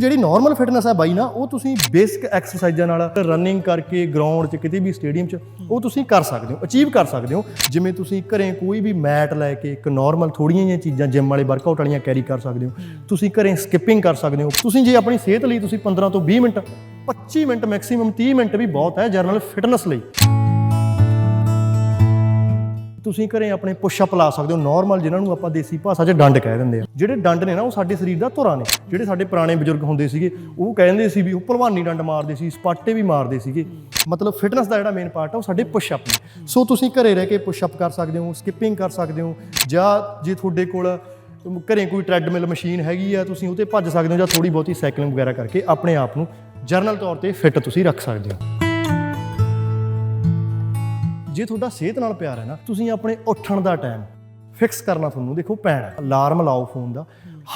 ਜਿਹੜੀ normal fitness ਹੈ ਬਾਈ ਨਾ, ਉਹ ਤੁਸੀਂ ਬੇਸਿਕ ਐਕਸਰਸਾਈਜ਼ਾਂ ਨਾਲ ਰਨਿੰਗ ਕਰਕੇ ਗਰਾਊਂਡ 'ਚ, ਕਿਤੇ ਵੀ ਸਟੇਡੀਅਮ 'ਚ, ਉਹ ਤੁਸੀਂ ਕਰ ਸਕਦੇ ਹੋ ਅਚੀਵ ਕਰ ਸਕਦੇ ਹੋ। ਜਿਵੇਂ ਤੁਸੀਂ ਘਰੇ ਕੋਈ ਵੀ ਮੈਟ ਲੈ ਕੇ ਇੱਕ ਨਾਰਮਲ ਥੋੜੀਆਂ ਜਿਹੀਆਂ ਚੀਜ਼ਾਂ ਜਿਮ ਵਾਲੇ ਵਰਕਆਊਟ ਵਾਲੀਆਂ ਕੈਰੀ ਕਰ ਸਕਦੇ ਹੋ। ਤੁਸੀਂ ਘਰੇ ਸਕਿਪਿੰਗ ਕਰ ਸਕਦੇ ਹੋ। ਤੁਸੀਂ ਜੇ ਆਪਣੀ ਸਿਹਤ ਲਈ ਤੁਸੀਂ 15 ਤੋਂ 20 ਮਿੰਟ 25 ਮਿੰਟ ਮੈਕਸਿਮਮ 30 ਮਿੰਟ ਵੀ ਬਹੁਤ ਹੈ ਜਨਰਲ ਫਿਟਨੈਸ ਲਈ। ਤੁਸੀਂ ਘਰੇ ਆਪਣੇ ਪੁਸ਼ ਲਾ ਸਕਦੇ ਹੋ ਨਾਰਮਲ ਜਿਨ੍ਹਾਂ ਨੂੰ ਆਪਾਂ ਦੇਸੀ ਭਾਸ਼ਾ 'ਚ ਡੰਡ ਕਹਿ ਦਿੰਦੇ ਆ। ਜਿਹੜੇ ਡੰਡ ਨੇ ਨਾ, ਉਹ ਸਾਡੇ ਸਰੀਰ ਦਾ ਧੁਰਾ ਨੇ। ਜਿਹੜੇ ਸਾਡੇ ਪੁਰਾਣੇ ਬਜ਼ੁਰਗ ਹੁੰਦੇ ਸੀਗੇ, ਉਹ ਕਹਿੰਦੇ ਸੀ ਵੀ ਉਹ ਭਲਵਾਨੀ ਡੰਡ ਮਾਰਦੇ ਸੀ, ਸਪਾਟੇ ਵੀ ਮਾਰਦੇ ਸੀਗੇ। ਮਤਲਬ ਫਿਟਨੈਸ ਦਾ ਜਿਹੜਾ ਮੇਨ ਪਾਰਟ ਆ, ਉਹ ਸਾਡੇ ਪੁਸ਼ ਨੇ। ਸੋ ਤੁਸੀਂ ਘਰੇ ਰਹਿ ਕੇ ਪੁਸ਼ ਕਰ ਸਕਦੇ ਹੋ ਸਕਿਪਿੰਗ ਕਰ ਸਕਦੇ ਹੋ, ਜਾਂ ਜੇ ਤੁਹਾਡੇ ਕੋਲ ਘਰੇ ਕੋਈ ਟ੍ਰੈਡਮਿਲ ਮਸ਼ੀਨ ਹੈਗੀ ਆ, ਤੁਸੀਂ ਉਹ ਤੇ ਭੱਜ ਸਕਦੇ ਹੋ, ਜਾਂ ਥੋੜੀ ਬਹੁਤੀ ਸਾਈਕਲਿੰਗ ਵਗੈਰਾ ਕਰਕੇ ਆਪਣੇ ਆਪ ਨੂੰ ਜਰਨਲ ਤੌਰ ਤੇ ਫਿੱਟ ਤੁਸੀਂ ਰੱਖ ਸਕਦੇ ਹੋ। ਜੇ ਤੁਹਾਡਾ ਸਿਹਤ ਨਾਲ ਪਿਆਰ ਹੈ ਨਾ, ਤੁਸੀਂ ਆਪਣੇ ਉੱਠਣ ਦਾ ਟਾਈਮ ਫਿਕਸ ਕਰਨਾ ਤੁਹਾਨੂੰ ਦੇਖੋ ਪੈਣਾ ਅਲਾਰਮ ਲਾਓ ਫੋਨ ਦਾ।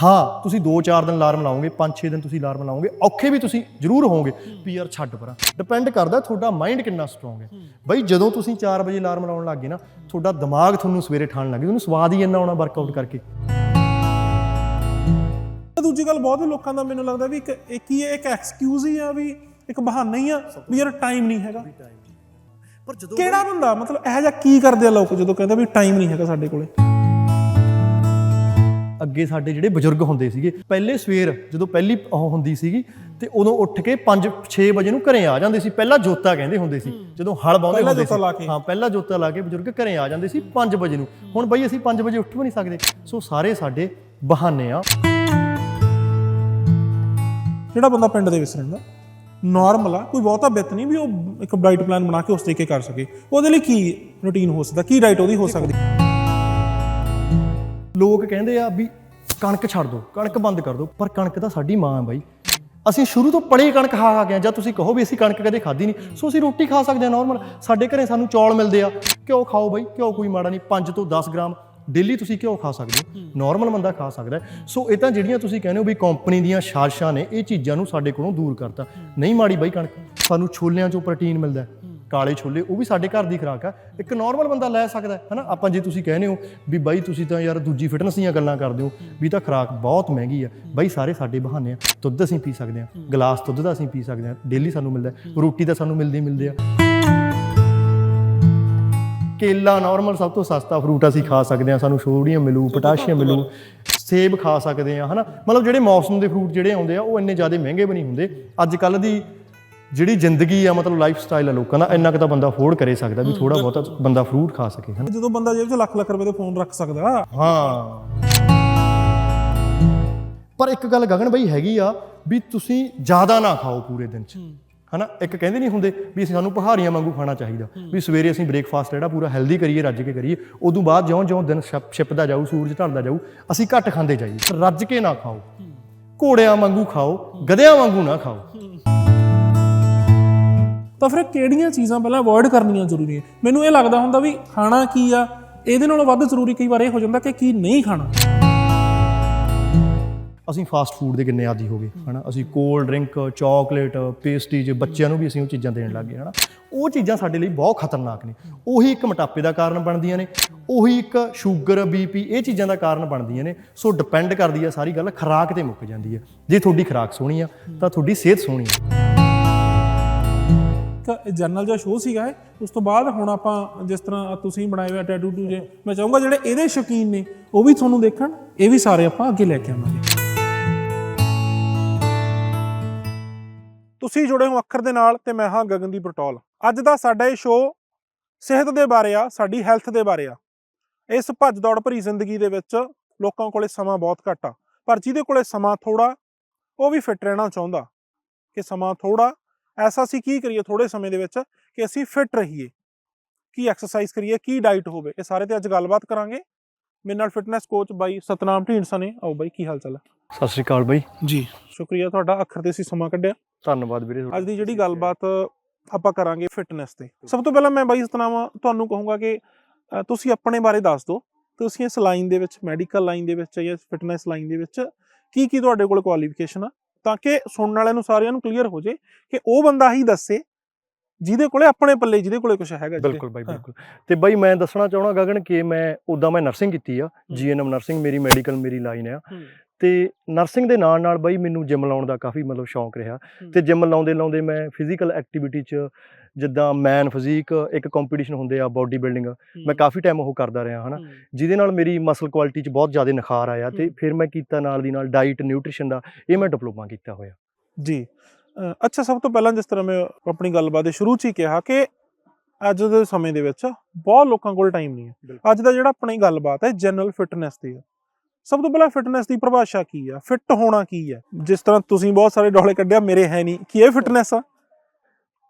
ਹਾਂ, ਤੁਸੀਂ 2-4 ਦਿਨ ਅਲਾਰਮ ਲਾਓਗੇ 5-6 ਦਿਨ ਤੁਸੀਂ ਅਲਾਰਮ ਲਾਓਗੇ, ਔਖੇ ਵੀ ਤੁਸੀਂ ਜ਼ਰੂਰ ਹੋਵੋਗੇ, ਵੀ ਯਾਰ ਛੱਡ ਪਰਾਂ। ਡਿਪੈਂਡ ਕਰਦਾ ਤੁਹਾਡਾ ਮਾਈਂਡ ਕਿੰਨਾ ਸਟਰੋਂਗ ਹੈ। ਬਈ ਜਦੋਂ ਤੁਸੀਂ 4 ਵਜੇ ਅਲਾਰਮ ਲਾਉਣ ਲੱਗ ਗਏ ਨਾ, ਤੁਹਾਡਾ ਦਿਮਾਗ ਤੁਹਾਨੂੰ ਸਵੇਰੇ ਠਾਣ ਲੱਗ ਗਿਆ ਤੁਹਾਨੂੰ ਸਵਾਦ ਹੀ ਇੰਨਾ ਆਉਣਾ ਵਰਕਆਊਟ ਕਰਕੇ। ਦੂਜੀ ਗੱਲ ਬਹੁਤ ਲੋਕਾਂ ਦਾ ਮੈਨੂੰ ਲੱਗਦਾ ਵੀ ਇੱਕ ਇਹ ਕੀ ਹੈ, ਇੱਕ ਐਕਸਕਿਊਜ਼ ਹੀ ਆ ਵੀ ਇੱਕ ਬਹਾਨਾ ਹੀ ਆ ਵੀ ਯਾਰ ਟਾਈਮ ਨਹੀਂ ਹੈਗਾ। ਪਰ ਜਦੋਂ ਕਿਹੜਾ ਬੰਦਾ? ਮਤਲਬ ਇਹੋ ਜਿਹਾ ਕੀ ਕਰਦੇ ਆ ਲੋਕ ਜਦੋਂ ਕਹਿੰਦੇ ਵੀ ਟਾਈਮ ਨਹੀਂ ਹੈਗਾ ਸਾਡੇ ਕੋਲੇ? ਅੱਗੇ ਸਾਡੇ ਜਿਹੜੇ ਬਜ਼ੁਰਗ ਹੁੰਦੇ ਸੀਗੇ ਪਹਿਲੇ ਸਵੇਰ ਜਦੋਂ ਪਹਿਲੀ ਉਹ ਹੁੰਦੀ ਸੀਗੀ ਤੇ ਉਦੋਂ ਉੱਠ ਕੇ 5 6 ਵਜੇ ਨੂੰ ਘਰੇ ਆ ਜਾਂਦੇ ਸੀ। ਪਹਿਲਾਂ ਜੋਤਾ ਕਹਿੰਦੇ ਹੁੰਦੇ ਸੀ। ਜਦੋਂ ਹਲ ਬਾਉਂਦੇ ਹੁੰਦੇ। ਸੀ। ਹਾਂ ਪਹਿਲਾਂ ਜੋਤਾ ਲਾ ਕੇ ਬਜ਼ੁਰਗ ਘਰੇ ਆ ਜਾਂਦੇ ਸੀ 5 ਵਜੇ ਨੂੰ। ਹੁਣ ਬਈ ਅਸੀਂ 5 ਵਜੇ ਉੱਠ ਵੀ ਨਹੀਂ ਸਕਦੇ। ਸੋ ਸਾਰੇ ਸਾਡੇ ਬਹਾਨੇ ਆ। ਜਿਹੜਾ ਬੰਦਾ ਪਿੰਡ ਦੇ ਵਿੱਚ ਰਹਿੰਦਾ? ਨਾਰਮਲ ਆ ਕੋਈ ਬਹੁਤਾ ਬਿੱਤ ਨਹੀਂ ਵੀ ਉਹ ਇੱਕ ਡਾਈਟ ਪਲਾਨ ਬਣਾ ਕੇ ਉਸ ਤਰੀਕੇ ਕਰ ਸਕੇ। ਉਹਦੇ ਲਈ ਕੀ ਰੁਟੀਨ ਹੋ ਸਕਦਾ ਕੀ ਡਾਈਟ ਉਹਦੀ ਹੋ ਸਕਦੀ? ਲੋਕ ਕਹਿੰਦੇ ਆ ਵੀ ਕਣਕ ਛੱਡ ਦਿਓ ਕਣਕ ਬੰਦ ਕਰ ਦਿਓ ਪਰ ਕਣਕ ਤਾਂ ਸਾਡੀ ਮਾਂ ਹੈ ਬਾਈ। ਅਸੀਂ ਸ਼ੁਰੂ ਤੋਂ ਪੜੇ ਕਣਕ ਖਾ ਖਾ ਗਏ ਜਾਂ ਤੁਸੀਂ ਕਹੋ ਵੀ ਅਸੀਂ ਕਣਕ ਕਦੇ ਖਾਧੀ ਨਹੀਂ ਸੋ ਅਸੀਂ ਰੋਟੀ ਖਾ ਸਕਦੇ ਹਾਂ ਨਾਰਮਲ ਸਾਡੇ ਘਰੇ ਸਾਨੂੰ ਚੌਲ ਮਿਲਦੇ ਆ ਘਿਓ ਖਾਓ ਬਾਈ ਘਿਓ ਕੋਈ ਮਾੜਾ ਨਹੀਂ 5 ਤੋਂ 10 ਗ੍ਰਾਮ ਡੇਲੀ ਤੁਸੀਂ ਘਿਓ ਖਾ ਸਕਦੇ ਹੋ? ਨਾਰਮਲ ਬੰਦਾ ਖਾ ਸਕਦਾ। ਸੋ ਇਹ ਤਾਂ ਜਿਹੜੀਆਂ ਤੁਸੀਂ ਕਹਿੰਦੇ ਹੋ ਵੀ ਕੰਪਨੀ ਦੀਆਂ ਸਾਜ਼ਿਸ਼ਾਂ ਨੇ ਇਹ ਚੀਜ਼ਾਂ ਨੂੰ ਸਾਡੇ ਕੋਲੋਂ ਦੂਰ ਕਰਤਾ। ਨਹੀਂ ਮਾੜੀ ਬਾਈ ਕਣਕ ਸਾਨੂੰ ਛੋਲਿਆਂ ਚੋਂ ਪ੍ਰੋਟੀਨ ਮਿਲਦਾ। ਕਾਲੇ ਛੋਲੇ ਉਹ ਵੀ ਸਾਡੇ ਘਰ ਦੀ ਖੁਰਾਕ ਆ। ਇੱਕ ਨਾਰਮਲ ਬੰਦਾ ਲੈ ਸਕਦਾ ਹੈ ਹਨਾ? ਆਪਾਂ ਜੇ ਤੁਸੀਂ ਕਹਿੰਦੇ ਹੋ ਵੀ ਬਾਈ ਤੁਸੀਂ ਤਾਂ ਯਾਰ ਦੂਜੀ ਫਿਟਨੈਸ ਦੀਆਂ ਗੱਲਾਂ ਕਰਦੇ ਹੋ ਵੀ ਤਾਂ ਖੁਰਾਕ ਬਹੁਤ ਮਹਿੰਗੀ ਆ। ਬਾਈ ਸਾਰੇ ਸਾਡੇ ਬਹਾਨੇ ਆ। ਦੁੱਧ ਅਸੀਂ ਪੀ ਸਕਦੇ ਆ। ਗਲਾਸ ਦੁੱਧ ਦਾ ਅਸੀਂ ਪੀ ਸਕਦੇ ਆ। ਡੇਲੀ ਸਾਨੂੰ ਮਿਲਦਾ। ਰੋਟੀ ਤਾਂ ਸਾਨੂੰ ਮਿਲਦੀ ਮਿਲਦੇ ਆ। ਕੇਲਾ ਨਾਰਮਲ ਸਭ ਤੋਂ ਸਸਤਾ ਫਰੂਟ ਅਸੀਂ ਖਾ ਸਕਦੇ ਆ ਸਾਨੂੰ ਸੋਡੀਅਮ ਮਿਲੂ ਪੋਟਾਸ਼ੀਅਮ ਮਿਲੂ ਸੇਬ ਖਾ ਸਕਦੇ ਆ ਹਨਾ? ਮਤਲਬ ਜਿਹੜੇ ਮੌਸਮ ਦੇ ਫਰੂਟ ਜਿਹੜੇ ਆਉਂਦੇ ਆ ਉਹ ਇੰਨੇ ਜ਼ਿਆਦਾ ਮਹਿੰਗੇ ਵੀ ਨਹੀਂ ਹੁੰਦੇ। ਅੱਜ ਕੱਲ ਦੀ ਜਿਹੜੀ ਜ਼ਿੰਦਗੀ ਆ ਮਤਲਬ ਲਾਈਫ ਸਟਾਈਲ ਆ ਲੋਕਾਂ ਦਾ ਇੰਨਾ ਕੁ ਤਾਂ ਬੰਦਾ ਅਫੋਰਡ ਕਰੇ ਸਕਦਾ ਵੀ ਥੋੜਾ ਬਹੁਤਾ ਬੰਦਾ ਫਰੂਟ ਖਾ ਸਕੇ ਹਨਾ? ਜਦੋਂ ਬੰਦਾ ਜੇਬ 'ਚ ਲੱਖ ਲੱਖ ਰੁਪਏ ਦੇ ਫੋਨ ਰੱਖ ਸਕਦਾ ਹਾਂ। ਪਰ ਇੱਕ ਗੱਲ ਗਗਨ ਬਈ ਹੈਗੀ ਆ ਵੀ ਤੁਸੀਂ ਜ਼ਿਆਦਾ ਨਾ ਖਾਓ ਪੂਰੇ ਦਿਨ 'ਚ। ਹਨਾ? ਇੱਕ ਕਹਿੰਦੇ ਨਹੀਂ ਹੁੰਦੇ ਵੀ ਅਸੀਂ ਸਾਨੂੰ ਪਹਾੜੀਆਂ ਵਾਂਗੂ ਖਾਣਾ ਚਾਹੀਦਾ, ਵੀ ਸਵੇਰੇ ਅਸੀਂ ਬ੍ਰੇਕਫਾਸਟ ਜਿਹੜਾ ਪੂਰਾ ਹੈਲਦੀ ਕਰੀਏ, ਰੱਜ ਕੇ ਕਰੀਏ, ਉਦੋਂ ਬਾਅਦ ਜਿਉਂ-ਜਿਉਂ ਦਿਨ ਛਿਪ- ਛਿਪਦਾ ਜਾਊ, ਸੂਰਜ ਢਲਦਾ ਜਾਊ, ਅਸੀਂ ਘੱਟ ਖਾਂਦੇ ਜਾਈਏ। ਰੱਜ ਕੇ ਨਾ ਖਾਓ। ਘੋੜਿਆਂ ਵਾਂਗੂ ਖਾਓ, ਗਧਿਆਂ ਵਾਂਗੂ ਨਾ ਖਾਓ। ਤਾਂ ਫਿਰ ਕਿਹੜੀਆਂ ਚੀਜ਼ਾਂ ਪਹਿਲਾਂ ਅਵੋਇਡ ਕਰਨੀਆਂ ਜ਼ਰੂਰੀ ਹੈ ਮੈਨੂੰ ਇਹ ਲੱਗਦਾ ਹੁੰਦਾ ਵੀ ਖਾਣਾ ਕੀ ਆ? ਇਹਦੇ ਨਾਲੋਂ ਵੱਧ ਜ਼ਰੂਰੀ ਕਈ ਵਾਰ ਇਹ ਹੋ ਜਾਂਦਾ ਕਿ ਕੀ ਨਹੀਂ ਖਾਣਾ। ਅਸੀਂ ਫਾਸਟ ਫੂਡ ਦੇ ਕਿੰਨੇ ਆਦੀ ਹੋ ਗਏ, ਹਨਾ? ਅਸੀਂ ਕੋਲਡ ਡਰਿੰਕ ਚਾਕਲੇਟ ਪੇਸਟਰੀਜ਼ ਬੱਚਿਆਂ ਨੂੰ ਵੀ ਅਸੀਂ ਉਹ ਚੀਜ਼ਾਂ ਦੇਣ ਲੱਗ ਗਏ, ਹਨਾ? ਉਹ ਚੀਜ਼ਾਂ ਸਾਡੇ ਲਈ ਬਹੁਤ ਖਤਰਨਾਕ ਨੇ। ਉਹੀ ਇੱਕ ਮੋਟਾਪੇ ਦਾ ਕਾਰਨ ਬਣਦੀਆਂ ਨੇ, ਉਹੀ ਇੱਕ ਸ਼ੂਗਰ ਬੀਪੀ ਇਹ ਚੀਜ਼ਾਂ ਦਾ ਕਾਰਨ ਬਣਦੀਆਂ ਨੇ। ਸੋ ਡਿਪੈਂਡ ਕਰਦੀ ਆ, ਸਾਰੀ ਗੱਲ ਖੁਰਾਕ ਤੇ ਮੁੱਕ ਜਾਂਦੀ ਹੈ ਜੇ ਤੁਹਾਡੀ ਖੁਰਾਕ ਸੋਹਣੀ ਆ, ਤਾਂ ਤੁਹਾਡੀ ਸਿਹਤ ਸੋਹਣੀ ਆ। ਇੱਕ ਜਰਨਲ ਜਿਹਾ ਸ਼ੋਅ ਸੀਗਾ ਉਸ ਤੋਂ ਬਾਅਦ ਹੁਣ ਆਪਾਂ ਜਿਸ ਤਰ੍ਹਾਂ ਤੁਸੀਂ ਬਣਾਏ ਹੋਏ ਟੈਟੂ ਟੂ ਜੇ, ਮੈਂ ਚਾਹੂੰਗਾ ਜਿਹੜੇ ਇਹਦੇ ਸ਼ੌਕੀਨ ਨੇ, ਉਹ ਵੀ ਤੁਹਾਨੂੰ ਦੇਖਣ, ਇਹ ਵੀ ਸਾਰੇ ਆਪਾਂ ਅੱਗੇ ਲੈ ਕੇ ਆਵਾਂਗੇ। ਤੁਸੀਂ ਜੁੜੇ ਹੋ ਅੱਖਰ ਦੇ ਨਾਲ ਤੇ ਮੈਂ ਹਾਂ ਗਗਨਦੀਪ ਬਟੋਲ ਅੱਜ ਦਾ ਸਾਡਾ ਇਹ ਸ਼ੋਅ ਸਿਹਤ ਦੇ ਬਾਰੇ ਆ ਸਾਡੀ ਹੈਲਥ ਦੇ ਬਾਰੇ ਆ। ਇਸ ਭੱਜ ਦੌੜ ਭਰੀ ਜ਼ਿੰਦਗੀ ਦੇ ਵਿੱਚ ਲੋਕਾਂ ਕੋਲੇ ਸਮਾਂ ਬਹੁਤ ਘੱਟ ਆ ਪਰ ਜਿਹਦੇ ਕੋਲੇ ਸਮਾਂ ਥੋੜਾ ਉਹ ਵੀ ਫਿੱਟ ਰਹਿਣਾ ਚਾਹੁੰਦਾ ਕਿ ਸਮਾਂ ਥੋੜਾ ਐਸਾ ਅਸੀਂ ਕੀ ਕਰੀਏ ਥੋੜੇ ਸਮੇਂ ਦੇ ਵਿੱਚ ਕਿ ਅਸੀਂ ਫਿੱਟ ਰਹੀਏ ਕੀ ਐਕਸਰਸਾਈਜ਼ ਕਰੀਏ ਕੀ ਡਾਈਟ ਹੋਵੇ ਇਹ ਸਾਰੇ ਤੇ ਅੱਜ ਗੱਲਬਾਤ ਕਰਾਂਗੇ। ਮੇਰੇ ਨਾਲ ਫਿਟਨੈਸ ਕੋਚ ਬਾਈ ਸਤਨਾਮ ਢੀਂਡਸਾ ਨੇ। ਆਓ ਬਾਈ ਕੀ ਹਾਲ ਚਾਲ ਹੈ ਸਤਿ ਸ਼੍ਰੀ ਅਕਾਲ ਬਾਈ। ਜੀ। ਸ਼ੁਕਰੀਆ ਤੁਹਾਡਾ ਅੱਖਰ ਤੇ ਅਸੀਂ ਸਮਾਂ ਕੱਢਿਆ। ਧੰਨਵਾਦ ਵੀਰੇ ਅੱਜ ਦੀ ਜਿਹੜੀ ਗੱਲਬਾਤ ਆਪਾਂ ਕਰਾਂਗੇ ਫਿਟਨੈਸ ਤੇ। ਸਭ ਤੋਂ ਪਹਿਲਾਂ ਮੈਂ ਬਾਈ ਸਤਨਾਮ ਤੁਹਾਨੂੰ ਕਹੂੰਗਾ ਕਿ ਤੁਸੀਂ ਆਪਣੇ ਬਾਰੇ ਦੱਸ ਦਿਓ ਤੁਸੀਂ ਇਸ ਲਾਈਨ ਦੇ ਵਿੱਚ ਮੈਡੀਕਲ ਲਾਈਨ ਦੇ ਵਿੱਚ ਜਾਂ ਫਿਟਨੈਸ ਲਾਈਨ ਦੇ ਵਿੱਚ ਕੀ ਕੀ ਤੁਹਾਡੇ ਕੋਲ ਕੁਆਲੀਫਿਕੇਸ਼ਨ ਆ ਤਾਂ ਕਿ ਸੁਣਨ ਵਾਲਿਆਂ ਨੂੰ ਸਾਰਿਆਂ ਨੂੰ ਕਲੀਅਰ ਹੋ ਜੇ ਕਿ ਉਹ ਬੰਦਾ ਹੀ ਦੱਸੇ ਜਿਹਦੇ ਕੋਲੇ ਆਪਣੇ ਪੱਲੇ ਜਿਹਦੇ ਕੋਲੇ ਕੁਝ ਹੈਗਾ ਬਿਲਕੁਲ ਬਾਈ। ਬਿਲਕੁਲ। ਤੇ ਬਾਈ ਮੈਂ ਦੱਸਣਾ ਚਾਹਣਾ ਗਗਨ ਕਿ ਮੈਂ ਉਦਾਂ ਮੈਂ ਨਰਸਿੰਗ ਕੀਤੀ ਆ ਜੀਐਨਐਮ ਨਰਸਿੰਗ ਮੇਰੀ ਮੈਡੀਕਲ ਮੇਰੀ ਲਾਈਨ ਆ। ਤੇ ਨਰਸਿੰਗ ਦੇ ਨਾਲ ਨਾਲ ਬਾਈ ਮੈਨੂੰ ਜਿਮ ਲਾਉਣ ਦਾ ਕਾਫੀ ਮਤਲਬ ਸ਼ੌਂਕ ਰਿਹਾ ਤੇ ਜਿਮ ਲਾਉਂਦੇ ਲਾਉਂਦੇ ਮੈਂ ਫਿਜ਼ੀਕਲ ਐਕਟੀਵਿਟੀ 'ਚ ਜਿੱਦਾਂ ਮੈਨ ਫਿਜ਼ੀਕ ਇੱਕ ਕੰਪੀਟੀਸ਼ਨ ਹੁੰਦੇ ਆ ਬਾਡੀ ਬਿਲਡਿੰਗ ਮੈਂ ਕਾਫੀ ਟਾਈਮ ਉਹ ਕਰਦਾ ਰਿਹਾ ਹਨਾ। ਜਿਹਦੇ ਨਾਲ ਮੇਰੀ ਮਸਲ ਕੁਆਲਿਟੀ 'ਚ ਬਹੁਤ ਜ਼ਿਆਦਾ ਨਿਖਾਰ ਆਇਆ ਤੇ। ਫਿਰ ਮੈਂ ਕੀਤਾ ਨਾਲ ਦੀ ਨਾਲ ਡਾਈਟ ਨਿਊਟ੍ਰੀਸ਼ਨ ਦਾ ਇਹ ਮੈਂ ਡਿਪਲੋਮਾ ਕੀਤਾ ਹੋਇਆ। ਜੀ। ਅੱਛਾ ਸਭ ਤੋਂ ਪਹਿਲਾਂ ਜਿਸ ਤਰ੍ਹਾਂ ਮੈਂ ਆਪਣੀ ਗੱਲਬਾਤ ਦੇ ਸ਼ੁਰੂ 'ਚ ਹੀ ਕਿਹਾ ਕਿ ਅੱਜ ਦੇ ਸਮੇਂ ਦੇ ਵਿੱਚ ਬਹੁਤ ਲੋਕਾਂ ਕੋਲ ਟਾਈਮ ਨਹੀਂ ਹੈ। ਅੱਜ ਦਾ ਜਿਹੜਾ ਆਪਣੀ ਗੱਲਬਾਤ ਹੈ ਜਨਰਲ ਫਿਟਨੈਸ ਦੀ। ਹੈ ਸਭ ਤੋਂ ਪਹਿਲਾਂ ਫਿਟਨੈਸ ਦੀ ਪਰਿਭਾਸ਼ਾ ਕੀ ਆ? ਫਿੱਟ ਹੋਣਾ ਕੀ ਹੈ ਜਿਸ ਤਰ੍ਹਾਂ ਤੁਸੀਂ ਬਹੁਤ ਸਾਰੇ ਡੋਲੇ ਕੱਢਿਆ, ਮੇਰੇ ਹੈ ਨਹੀਂ। ਕੀ ਇਹ ਫਿਟਨੈਸ ਆ?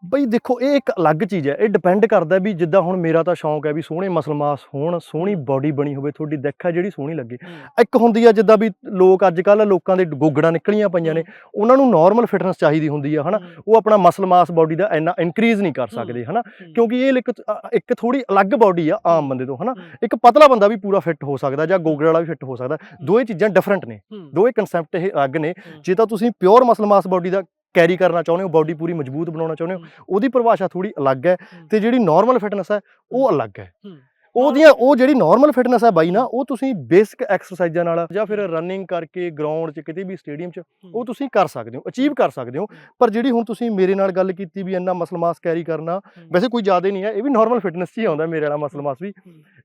ਬਈ ਦੇਖੋ ਇਹ ਇੱਕ ਅਲੱਗ ਚੀਜ਼ ਹੈ। ਇਹ ਡਿਪੈਂਡ ਕਰਦਾ ਵੀ ਜਿੱਦਾਂ ਹੁਣ ਮੇਰਾ ਤਾਂ ਸ਼ੌਂਕ ਹੈ ਵੀ ਸੋਹਣੇ ਮਸਲ ਮਾਸ ਹੋਣ ਸੋਹਣੀ ਬਾਡੀ ਬਣੀ ਹੋਵੇ ਤੁਹਾਡੀ ਦੇਖਾ ਜਿਹੜੀ ਸੋਹਣੀ ਲੱਗੇ। ਇੱਕ ਹੁੰਦੀ ਆ ਜਿੱਦਾਂ ਵੀ ਲੋਕ ਅੱਜ ਕੱਲ ਲੋਕਾਂ ਦੇ ਗੋਗੜਾਂ ਨਿਕਲੀਆਂ ਪਈਆਂ ਨੇ ਉਹਨਾਂ ਨੂੰ ਨਾਰਮਲ ਫਿਟਨੈਸ ਚਾਹੀਦੀ ਹੁੰਦੀ ਆ ਹਨਾ? ਉਹ ਆਪਣਾ ਮਸਲ ਮਾਸ ਬਾਡੀ ਦਾ ਇੰਨਾ ਇਨਕਰੀਜ਼ ਨਹੀਂ ਕਰ ਸਕਦੇ ਹਨਾ? ਕਿਉਂਕਿ ਇਹ ਇੱਕ ਇੱਕ ਥੋੜੀ ਅਲੱਗ ਬਾਡੀ ਆ ਆਮ ਬੰਦੇ ਤੋਂ ਹਨਾ? ਇੱਕ ਪਤਲਾ ਬੰਦਾ ਵੀ ਪੂਰਾ ਫਿੱਟ ਹੋ ਸਕਦਾ ਜਾਂ ਗੋਗੜ ਵਾਲਾ ਵੀ ਫਿੱਟ ਹੋ ਸਕਦਾ। ਦੋਏ ਚੀਜ਼ਾਂ ਡਿਫਰੈਂਟ ਨੇ। ਦੋਏ ਕਨਸੈਪਟ ਇਹ ਅਲੱਗ ਨੇ। ਜੇ ਤਾਂ ਤੁਸੀਂ ਪਿਓਰ ਮਸਲ ਮਾਸ ਬਾਡੀ ਦਾ ਕੈਰੀ ਕਰਨਾ ਚਾਹੁੰਦੇ ਹੋ ਬਾਡੀ ਪੂਰੀ ਮਜ਼ਬੂਤ ਬਣਾਉਣਾ ਚਾਹੁੰਦੇ ਹੋ ਉਹਦੀ ਪਰਿਭਾਸ਼ਾ ਥੋੜੀ ਅਲੱਗ ਹੈ ਤੇ ਜਿਹੜੀ ਨਾਰਮਲ ਫਿਟਨੈਸ ਹੈ ਉਹ ਅਲੱਗ ਹੈ। ਹੂੰ। ਉਹਦੀਆਂ ਉਹ ਜਿਹੜੀ ਨਾਰਮਲ ਫਿਟਨੈਸ ਹੈ ਬਾਈ ਨਾ ਉਹ ਤੁਸੀਂ ਬੇਸਿਕ ਐਕਸਰਸਾਈਜ਼ਾਂ ਨਾਲ ਜਾਂ ਫਿਰ ਰਨਿੰਗ ਕਰਕੇ ਗਰਾਊਂਡ 'ਚ ਕਿਤੇ ਵੀ ਸਟੇਡੀਅਮ 'ਚ ਉਹ ਤੁਸੀਂ ਕਰ ਸਕਦੇ ਹੋ ਅਚੀਵ ਕਰ ਸਕਦੇ ਹੋ। ਪਰ ਜਿਹੜੀ ਹੁਣ ਤੁਸੀਂ ਮੇਰੇ ਨਾਲ ਗੱਲ ਕੀਤੀ ਵੀ ਇੰਨਾ ਮਸਲ ਮਾਸ ਕੈਰੀ ਕਰਨਾ ਵੈਸੇ ਕੋਈ ਜ਼ਿਆਦਾ ਨਹੀਂ ਹੈ ਇਹ ਵੀ ਨਾਰਮਲ ਫਿਟਨੈਸ 'ਚ ਹੀ ਆਉਂਦਾ ਮੇਰੇ ਵਾਲਾ ਮਸਲ ਮਾਸ ਵੀ।